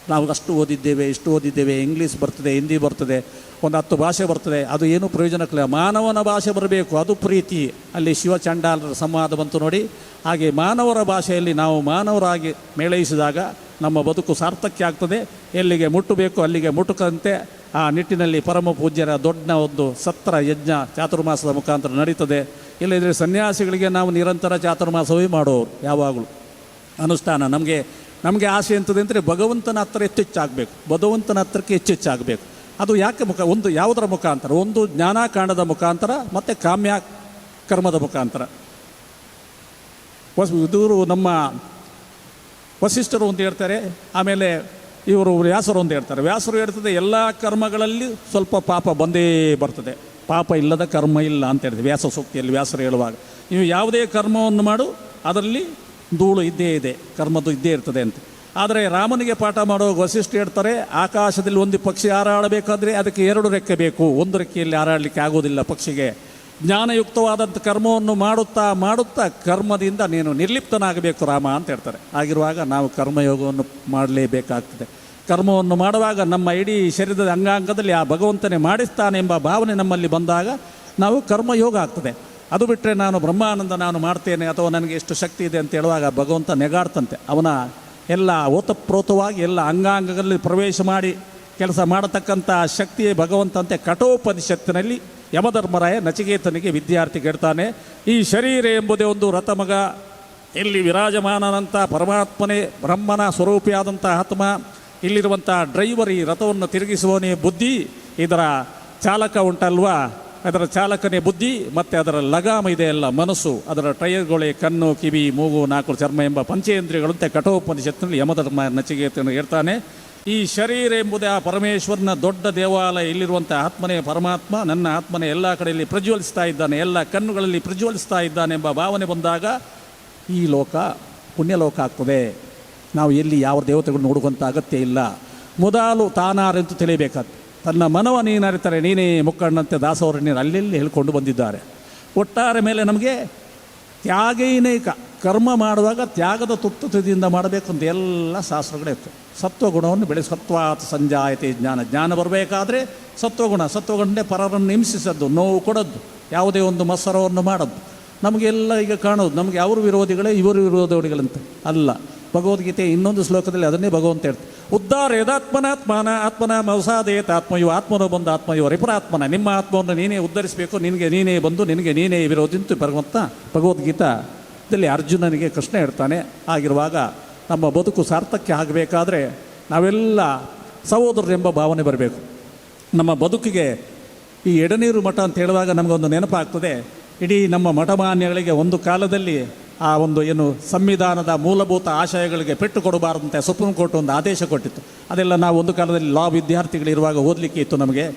ನಾವು ಅಷ್ಟು ಓದಿದ್ದೇವೆ, ಇಷ್ಟು ಓದಿದ್ದೇವೆ ಇಂಗ್ಲೀಷ್ ಬರ್ತದೆ ಹಿಂದಿ ಬರ್ತದೆ. ಒಂದು ಹತ್ತು ಭಾಷೆ ಬರ್ತದೆ, ಅದು ಏನು ಪ್ರಯೋಜನಕ್ಕಿಲ್ಲ ಮಾನವನ ಭಾಷೆ ಬರಬೇಕು, ಅದು ಪ್ರೀತಿ. ಅಲ್ಲಿ ಶಿವಚಂಡಾಲರ ಸಂವಾದ ಬಂತು ನೋಡಿ. ಹಾಗೆ ಮಾನವರ ಭಾಷೆಯಲ್ಲಿ ನಾವು ಮಾನವರಾಗಿ ಮೇಳೈಸಿದಾಗ ನಮ್ಮ ಬದುಕು ಸಾರ್ಥಕ್ಯ ಆಗ್ತದೆ. ಎಲ್ಲಿಗೆ ಮುಟ್ಟಬೇಕು ಅಲ್ಲಿಗೆ ಮುಟ್ಟುಕಂತೆ ಆ ನಿಟ್ಟಿನಲ್ಲಿ ಪರಮ ಪೂಜ್ಯರ ದೊಡ್ಡ ಒಂದು ಸತ್ರ ಯಜ್ಞ ಚಾತುರ್ಮಾಸದ ಮುಖಾಂತರ ನಡೀತದೆ. ಇಲ್ಲದಿದ್ದರೆ ಸನ್ಯಾಸಿಗಳಿಗೆ ನಾವು ನಿರಂತರ ಚಾತುರ್ಮಾಸವೇ ಮಾಡೋರು ಯಾವಾಗಲೂ. ಅನುಷ್ಠಾನ ನಮಗೆ ನಮಗೆ ಆಸೆ ಅಂತದೆ ಅಂದರೆ ಭಗವಂತನ ಹತ್ರ ಹೆಚ್ಚೆಚ್ಚಾಗಬೇಕು. ಭಗವಂತನ ಹತ್ರಕ್ಕೆ ಹೆಚ್ಚೆಚ್ಚಾಗಬೇಕು. ಅದು ಯಾಕೆ ಮುಖ, ಒಂದು ಯಾವುದರ ಮುಖಾಂತರ? ಒಂದು ಜ್ಞಾನಾಕಾಂಡದ ಮುಖಾಂತರ ಮತ್ತು ಕಾಮ್ಯ ಕರ್ಮದ ಮುಖಾಂತರ? ವಸ್ ಇದೂರು ನಮ್ಮ ವಸಿಷ್ಠರು ಒಂದು ಹೇಳ್ತಾರೆ. ಆಮೇಲೆ ಇವರು ವ್ಯಾಸರು ಒಂದು ಹೇಳ್ತಾರೆ. ವ್ಯಾಸರು ಹೇಳ್ತದೆ, ಎಲ್ಲ ಕರ್ಮಗಳಲ್ಲಿ ಸ್ವಲ್ಪ ಪಾಪ ಬಂದೇ ಬರ್ತದೆ. ಪಾಪ ಇಲ್ಲದ ಕರ್ಮ ಇಲ್ಲ ಅಂತ ಹೇಳಿದೆ ವ್ಯಾಸ ಸೂಕ್ತಿಯಲ್ಲಿ ವ್ಯಾಸರು ಹೇಳುವಾಗ. ನೀವು ಯಾವುದೇ ಕರ್ಮವನ್ನು ಮಾಡು, ಅದರಲ್ಲಿ ಧೂಳು ಇದ್ದೇ ಇದೆ, ಕರ್ಮದ್ದು ಇದ್ದೇ ಇರ್ತದೆ ಅಂತ. ಆದರೆ ರಾಮನಿಗೆ ಪಾಠ ಮಾಡುವಾಗ ವಸಿಷ್ಠ ಹೇಳ್ತಾರೆ, ಆಕಾಶದಲ್ಲಿ ಒಂದು ಪಕ್ಷಿ ಹಾರಾಡಬೇಕಾದ್ರೆ ಅದಕ್ಕೆ ಎರಡು ರೆಕ್ಕೆ ಬೇಕು. ಒಂದು ರೆಕ್ಕೆಯಲ್ಲಿ ಹಾರಾಡಲಿಕ್ಕೆ ಆಗೋದಿಲ್ಲ ಪಕ್ಷಿಗೆ. ಜ್ಞಾನಯುಕ್ತವಾದಂಥ ಕರ್ಮವನ್ನು ಮಾಡುತ್ತಾ ಮಾಡುತ್ತಾ ಕರ್ಮದಿಂದ ನೀನು ನಿರ್ಲಿಪ್ತನಾಗಬೇಕು ರಾಮ ಅಂತ ಹೇಳ್ತಾರೆ. ಆಗಿರುವಾಗ ನಾವು ಕರ್ಮಯೋಗವನ್ನು ಮಾಡಲೇಬೇಕಾಗ್ತದೆ. ಕರ್ಮವನ್ನು ಮಾಡುವಾಗ ನಮ್ಮ ಇಡೀ ಶರೀರದ ಅಂಗಾಂಗದಲ್ಲಿ ಆ ಭಗವಂತನೇ ಮಾಡಿಸ್ತಾನೆ ಎಂಬ ಭಾವನೆ ನಮ್ಮಲ್ಲಿ ಬಂದಾಗ ನಾವು ಕರ್ಮಯೋಗ ಆಗ್ತದೆ. ಅದು ಬಿಟ್ಟರೆ ನಾನು ಬ್ರಹ್ಮಾನಂದ ನಾನು ಮಾಡ್ತೇನೆ ಅಥವಾ ನನಗೆ ಎಷ್ಟು ಶಕ್ತಿ ಇದೆ ಅಂತ ಹೇಳುವಾಗ ಭಗವಂತ ನೆಗಾಡ್ತಂತೆ. ಅವನ ಎಲ್ಲ ಓತಪ್ರೋತವಾಗಿ ಎಲ್ಲ ಅಂಗಾಂಗಗಳಲ್ಲಿ ಪ್ರವೇಶ ಮಾಡಿ ಕೆಲಸ ಮಾಡತಕ್ಕಂಥ ಶಕ್ತಿಯೇ ಭಗವಂತಂತೆ ಕಠೋಪನಿಷತ್ತಿನಲ್ಲಿ ಯಮಧರ್ಮರಾಯ ನಚಿಕೇತನಿಗೆ ವಿದ್ಯಾರ್ಥಿ ಕೇಳ್ತಾನೆ, ಈ ಶರೀರ ಎಂಬುದೇ ಒಂದು ರಥಮಗ. ಇಲ್ಲಿ ವಿರಾಜಮಾನನಂಥ ಪರಮಾತ್ಮನೇ ಬ್ರಹ್ಮನ ಸ್ವರೂಪಿಯಾದಂಥ ಆತ್ಮ. ಇಲ್ಲಿರುವಂಥ ಡ್ರೈವರ್ ಈ ರಥವನ್ನು ತಿರುಗಿಸುವನೇ ಬುದ್ಧಿ. ಇದರ ಚಾಲಕ ಉಂಟಲ್ವಾ? ಅದರ ಚಾಲಕನೇ ಬುದ್ಧಿ, ಮತ್ತು ಅದರ ಲಗಾಮ ಇದೆ ಎಲ್ಲ ಮನಸ್ಸು, ಅದರ ಟೈರ್ಗಳೇ ಕಣ್ಣು, ಕಿವಿ, ಮೂಗು, ನಾಲ್ಕು ಚರ್ಮ ಎಂಬ ಪಂಚೇಂದ್ರಿಯಗಳಂತೆ ಕಠೋಪನಿಷತ್ನಲ್ಲಿ ಯಮಧರ್ಮ ನಚಿಕೇತನು ಹೇಳ್ತಾನೆ. ಈ ಶರೀರ ಎಂಬುದೇ ಆ ಪರಮೇಶ್ವರನ ದೊಡ್ಡ ದೇವಾಲಯ ಇಲ್ಲಿರುವಂಥ ಆತ್ಮನೇ ಪರಮಾತ್ಮ, ನನ್ನ ಆತ್ಮನೇ ಎಲ್ಲ ಕಡೆಯಲ್ಲಿ ಪ್ರಜ್ವಲಿಸ್ತಾ ಇದ್ದಾನೆ, ಎಲ್ಲ ಕಣ್ಣುಗಳಲ್ಲಿ ಪ್ರಜ್ವಲಿಸ್ತಾ ಇದ್ದಾನೆ ಎಂಬ ಭಾವನೆ ಬಂದಾಗ ಈ ಲೋಕ ಪುಣ್ಯಲೋಕ ಆಗ್ತದೆ. ನಾವು ಎಲ್ಲಿ ಯಾವ ದೇವತೆಗಳು ನೋಡುವಂಥ ಅಗತ್ಯ ಇಲ್ಲ. ಮೊದಲು ತಾನಾರೆಂತೂ ತಿಳಿಯಬೇಕಾದ ತನ್ನ ಮನವ ನೀನರಿತಾರೆ ನೀನೇ ಮುಕ್ಕಣ್ಣಂತೆ ದಾಸವರು ನೀನು ಅಲ್ಲೆಲ್ಲಿ ಹೇಳ್ಕೊಂಡು ಬಂದಿದ್ದಾರೆ. ಒಟ್ಟಾರೆ ಮೇಲೆ ನಮಗೆ ತ್ಯಾಗೈನೈಕ ಕರ್ಮ ಮಾಡುವಾಗ ತ್ಯಾಗದ ತುತ್ತದಿಂದ ಮಾಡಬೇಕು ಅಂತ ಎಲ್ಲ ಶಾಸ್ತ್ರಗಳಿತ್ತು. ಸತ್ವಗುಣವನ್ನು ಬೆಳೆ ಸತ್ವಾತ್ ಸಂಜಾಯತೆ ಜ್ಞಾನ. ಜ್ಞಾನ ಬರಬೇಕಾದ್ರೆ ಸತ್ವಗುಣ. ಸತ್ವಗುಣನೇ ಪರರನ್ನು ಹಿಂಸಿಸದ್ದು, ನೋವು ಕೊಡೋದು ಯಾವುದೇ ಒಂದು ಮತ್ಸರವನ್ನು ಮಾಡೋದು ನಮಗೆಲ್ಲ ಈಗ ಕಾಣೋದು, ನಮಗೆ ಅವರು ವಿರೋಧಿಗಳೇ ಇವರು ವಿರೋಧಿಗಳಂತೆ. ಅಲ್ಲ, ಭಗವದ್ಗೀತೆ ಇನ್ನೊಂದು ಶ್ಲೋಕದಲ್ಲಿ ಅದನ್ನೇ ಭಗವಂತ ಹೇಳ್ತಾರೆ ಉದ್ಧಾರ ಯದಾತ್ಮನಾತ್ಮನ ಆತ್ಮನ ಮೌಸಾದೇತ ಆತ್ಮಯು, ಆತ್ಮನೋ ಬಂದು ಆತ್ಮಯು ರಿಪರಾತ್ಮನ ನಿಮ್ಮ ಆತ್ಮವನ್ನು ನೀನೇ ಉದ್ಧರಿಸಬೇಕು, ನಿನಗೆ ನೀನೇ ಬಂದು, ನಿನಗೆ ನೀನೇ ವಿರೋಧಿಂತು ಭಗವಂತ ಭಗವದ್ಗೀತಾದಲ್ಲಿ ಅರ್ಜುನನಿಗೆ ಕೃಷ್ಣ ಹೇಳ್ತಾನೆ, ಆಗಿರುವಾಗ ನಮ್ಮ ಬದುಕು ಸಾರ್ಥಕ್ಯ ಆಗಬೇಕಾದ್ರೆ ನಾವೆಲ್ಲ ಸಹೋದರರೆಂಬ ಭಾವನೆ ಬರಬೇಕು. ನಮ್ಮ ಬದುಕಿಗೆ ಈ ಎಡನೀರು ಮಠ ಅಂತ ಹೇಳುವಾಗ ನಮಗೊಂದು ನೆನಪಾಗ್ತದೆ, ಇಡೀ ನಮ್ಮ ಮಠಮಾನ್ಯಗಳಿಗೆ ಒಂದು ಕಾಲದಲ್ಲಿ ಆ ಒಂದು ಏನು ಸಂವಿಧಾನದ ಮೂಲಭೂತ ಆಶಯಗಳಿಗೆ ಪೆಟ್ಟು ಕೊಡಬಾರದಂತೆ ಸುಪ್ರೀಂ ಕೋರ್ಟ್ ಒಂದು ಆದೇಶ ಕೊಟ್ಟಿತ್ತು. ಅದೆಲ್ಲ ನಾವು ಒಂದು ಕಾಲದಲ್ಲಿ ಲಾ ವಿದ್ಯಾರ್ಥಿಗಳಿರುವಾಗ ಓದಲಿಕ್ಕೆ ಇತ್ತು ನಮಗೆ.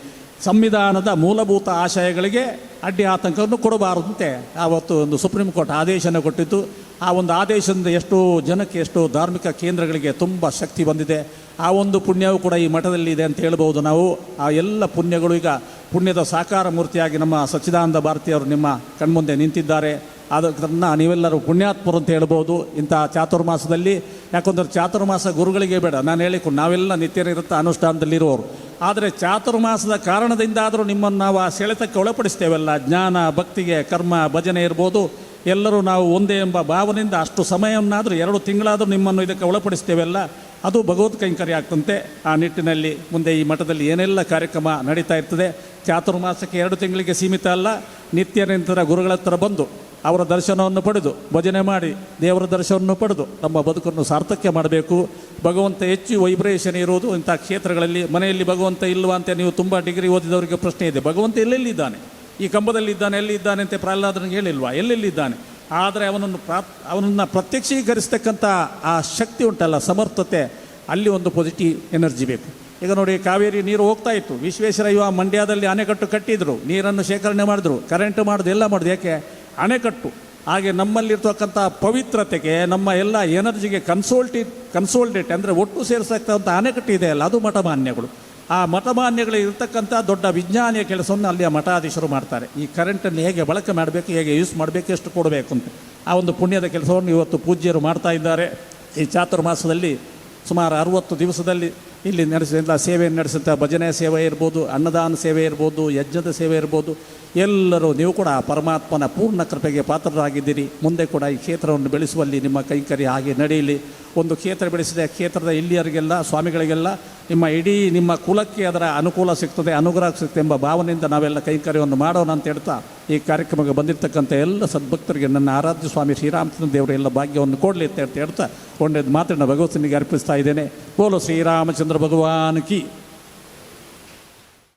ಸಂವಿಧಾನದ ಮೂಲಭೂತ ಆಶಯಗಳಿಗೆ ಅಡ್ಡಿ ಆತಂಕವನ್ನು ಕೊಡಬಾರದಂತೆ ಆವತ್ತು ಒಂದು ಸುಪ್ರೀಂ ಕೋರ್ಟ್ ಆದೇಶನ ಕೊಟ್ಟಿತ್ತು. ಆ ಒಂದು ಆದೇಶದಿಂದ ಎಷ್ಟೋ ಜನಕ್ಕೆ ಎಷ್ಟೋ ಧಾರ್ಮಿಕ ಕೇಂದ್ರಗಳಿಗೆ ತುಂಬ ಶಕ್ತಿ ಬಂದಿದೆ. ಆ ಒಂದು ಪುಣ್ಯವು ಕೂಡ ಈ ಮಠದಲ್ಲಿ ಇದೆ ಅಂತ ಹೇಳ್ಬೋದು ನಾವು. ಆ ಎಲ್ಲ ಪುಣ್ಯಗಳು ಈಗ ಪುಣ್ಯದ ಸಾಕಾರ ಮೂರ್ತಿಯಾಗಿ ನಮ್ಮ ಸಚ್ಚಿದಾನಂದ ಭಾರತೀಯವರು ನಿಮ್ಮ ಕಣ್ಮುಂದೆ ನಿಂತಿದ್ದಾರೆ. ಅದನ್ನು ನೀವೆಲ್ಲರೂ ಪುಣ್ಯಾತ್ಮರು ಅಂತ ಹೇಳ್ಬೋದು. ಇಂಥ ಚಾತುರ್ಮಾಸದಲ್ಲಿ. ಯಾಕಂದ್ರೆ ಚಾತುರ್ಮಾಸ ಗುರುಗಳಿಗೆ ಬೇಡ. ನಾನು ಹೇಳಿಕೊ, ನಾವೆಲ್ಲ ನಿತ್ಯರಿರುತ್ತೆ ಅನುಷ್ಠಾನದಲ್ಲಿರುವವರು. ಆದರೆ ಚಾತುರ್ಮಾಸದ ಕಾರಣದಿಂದಾದರೂ ನಿಮ್ಮನ್ನು ನಾವು ಆ ಸೆಳೆತಕ್ಕೆ ಒಳಪಡಿಸ್ತೇವಲ್ಲ ಜ್ಞಾನ, ಭಕ್ತಿಗೆ ಕರ್ಮ, ಭಜನೆ ಇರ್ಬೋದು. ಎಲ್ಲರೂ ನಾವು ಒಂದೇ ಎಂಬ ಭಾವನೆಯಿಂದ ಅಷ್ಟು ಸಮಯವನ್ನಾದರೂ ಎರಡು ತಿಂಗಳಾದರೂ ನಿಮ್ಮನ್ನು ಇದಕ್ಕೆ ಒಳಪಡಿಸ್ತೇವಲ್ಲ ಅದು ಭಗವತ್ ಕೈಂಕರ್ಯ ಆಗ್ತಂತೆ. ಆ ನಿಟ್ಟಿನಲ್ಲಿ ಮುಂದೆ ಈ ಮಠದಲ್ಲಿ ಏನೆಲ್ಲ ಕಾರ್ಯಕ್ರಮ ನಡೀತಾ ಇರ್ತದೆ. ಚಾತುರ್ಮಾಸಕ್ಕೆ ಎರಡು ತಿಂಗಳಿಗೆ ಸೀಮಿತ ಅಲ್ಲ, ನಿತ್ಯ ನಿಂತರ ಗುರುಗಳ ಹತ್ರ ಬಂದು ಅವರ ದರ್ಶನವನ್ನು ಪಡೆದು, ಭಜನೆ ಮಾಡಿ ದೇವರ ದರ್ಶನವನ್ನು ಪಡೆದು ನಮ್ಮ ಬದುಕನ್ನು ಸಾರ್ಥಕ್ಯ ಮಾಡಬೇಕು. ಭಗವಂತ ಹೆಚ್ಚು ವೈಬ್ರೇಷನ್ ಇರುವುದು ಇಂಥ ಕ್ಷೇತ್ರಗಳಲ್ಲಿ. ಮನೆಯಲ್ಲಿ ಭಗವಂತ ಇಲ್ವಾ ಅಂತ ನೀವು ತುಂಬ ಡಿಗ್ರಿ ಓದಿದವರಿಗೆ ಪ್ರಶ್ನೆ ಇದೆ. ಭಗವಂತ ಎಲ್ಲೆಲ್ಲಿದ್ದಾನೆ? ಈ ಕಂಬದಲ್ಲಿದ್ದಾನೆ, ಎಲ್ಲಿದ್ದಾನೆ ಅಂತ ಪ್ರಹ್ಲಾದನಿಗೆ ಹೇಳಿಲ್ವಾ? ಎಲ್ಲೆಲ್ಲಿದ್ದಾನೆ? ಆದರೆ ಅವನನ್ನು ಪ್ರಾ ಅವನನ್ನು ಪ್ರತ್ಯಕ್ಷೀಕರಿಸ್ತಕ್ಕಂಥ ಆ ಶಕ್ತಿ ಉಂಟಲ್ಲ, ಸಮರ್ಥತೆ, ಅಲ್ಲಿ ಒಂದು ಪಾಸಿಟಿವ್ ಎನರ್ಜಿ ಬೇಕು. ಈಗ ನೋಡಿ, ಕಾವೇರಿ ನೀರು ಹೋಗ್ತಾ ಇತ್ತು. ವಿಶ್ವೇಶ್ವರಯ್ಯ ಮಂಡ್ಯದಲ್ಲಿ ಅಣೆಕಟ್ಟು ಕಟ್ಟಿದ್ರು. ನೀರನ್ನು ಶೇಖರಣೆ ಮಾಡಿದ್ರು. ಕರೆಂಟ್ ಮಾಡಿದ್ರು ಎಲ್ಲ ಮಾಡಿದ್ರು ಯಾಕೆ? ಅಣೆಕಟ್ಟು. ಹಾಗೆ ನಮ್ಮಲ್ಲಿರ್ತಕ್ಕಂಥ ಪವಿತ್ರತೆಗೆ, ನಮ್ಮ ಎಲ್ಲ ಎನರ್ಜಿಗೆ ಕನ್ಸೋಲ್ಟಿ ಕನ್ಸೋಲ್ಟೇಟ್ ಅಂದರೆ ಒಟ್ಟು ಸೇರಿಸತಕ್ಕಂಥ ಅಣೆಕಟ್ಟು ಇದೆ ಅಲ್ಲ ಅದು ಮಠಮಾನ್ಯಗಳು. ಆ ಮಠಮಾನ್ಯಗಳು ಇರತಕ್ಕಂಥ ದೊಡ್ಡ ವಿಜ್ಞಾನಿಯ ಕೆಲಸವನ್ನು ಅಲ್ಲಿಯ ಮಠಾಧೀಶರು ಮಾಡ್ತಾರೆ. ಈ ಕರೆಂಟನ್ನು ಹೇಗೆ ಬಳಕೆ ಮಾಡಬೇಕು, ಹೇಗೆ ಯೂಸ್ ಮಾಡಬೇಕು, ಎಷ್ಟು ಕೊಡಬೇಕು ಅಂತ. ಆ ಒಂದು ಪುಣ್ಯದ ಕೆಲಸವನ್ನು ಇವತ್ತು ಪೂಜ್ಯರು ಮಾಡ್ತಾ ಇದ್ದಾರೆ. ಈ ಚಾತುರ್ಮಾಸದಲ್ಲಿ ಸುಮಾರು ಅರುವತ್ತು ದಿವಸದಲ್ಲಿ ಇಲ್ಲಿ ನಡೆಸಿದ ಸೇವೆಯನ್ನು ನಡೆಸಿದಂಥ ಭಜನೆ ಸೇವೆ ಇರ್ಬೋದು, ಅನ್ನದಾನ ಸೇವೆ ಇರ್ಬೋದು, ಯಜ್ಞದ ಸೇವೆ ಇರ್ಬೋದು, ಎಲ್ಲರೂ ನೀವು ಕೂಡ ಪರಮಾತ್ಮನ ಪೂರ್ಣ ಕೃಪೆಗೆ ಪಾತ್ರರಾಗಿದ್ದೀರಿ. ಮುಂದೆ ಕೂಡ ಈ ಕ್ಷೇತ್ರವನ್ನು ಬೆಳೆಸುವಲ್ಲಿ ನಿಮ್ಮ ಕೈಕರಿ ಹಾಗೆ ನಡೆಯಲಿ. ಒಂದು ಕ್ಷೇತ್ರ ಬೆಳೆಸಿದ ಕ್ಷೇತ್ರದ ಇಲ್ಲಿಯರಿಗೆಲ್ಲ ಸ್ವಾಮಿಗಳಿಗೆಲ್ಲ ನಿಮ್ಮ ಇಡೀ ನಿಮ್ಮ ಕುಲಕ್ಕೆ ಅದರ ಅನುಕೂಲ ಸಿಗ್ತದೆ, ಅನುಗ್ರಹ ಸಿಗ್ತದೆ ಎಂಬ ಭಾವನೆಯಿಂದ ನಾವೆಲ್ಲ ಕೈಂಕರ್ಯವನ್ನು ಮಾಡೋಣ ಅಂತ ಹೇಳ್ತಾ ಈ ಕಾರ್ಯಕ್ರಮಕ್ಕೆ ಬಂದಿರತಕ್ಕಂಥ ಎಲ್ಲ ಸದ್ಭಕ್ತರಿಗೆ ನನ್ನ ಆರಾಧ್ಯ ಸ್ವಾಮಿ ಶ್ರೀರಾಮಚಂದ್ರ ದೇವರು ಎಲ್ಲ ಭಾಗ್ಯವನ್ನು ಕೊಡಲಿ ಅಂತ ಹೇಳ್ತಾ ಹೇಳ್ತಾ ಒಂದೇದು ಮಾತ್ರ ಭಗವಂತನಿಗೆ ಅರ್ಪಿಸ್ತಾ ಇದ್ದೇನೆ. ಬೋಲು ಶ್ರೀರಾಮಚಂದ್ರ ಭಗವಾನ್ ಕಿ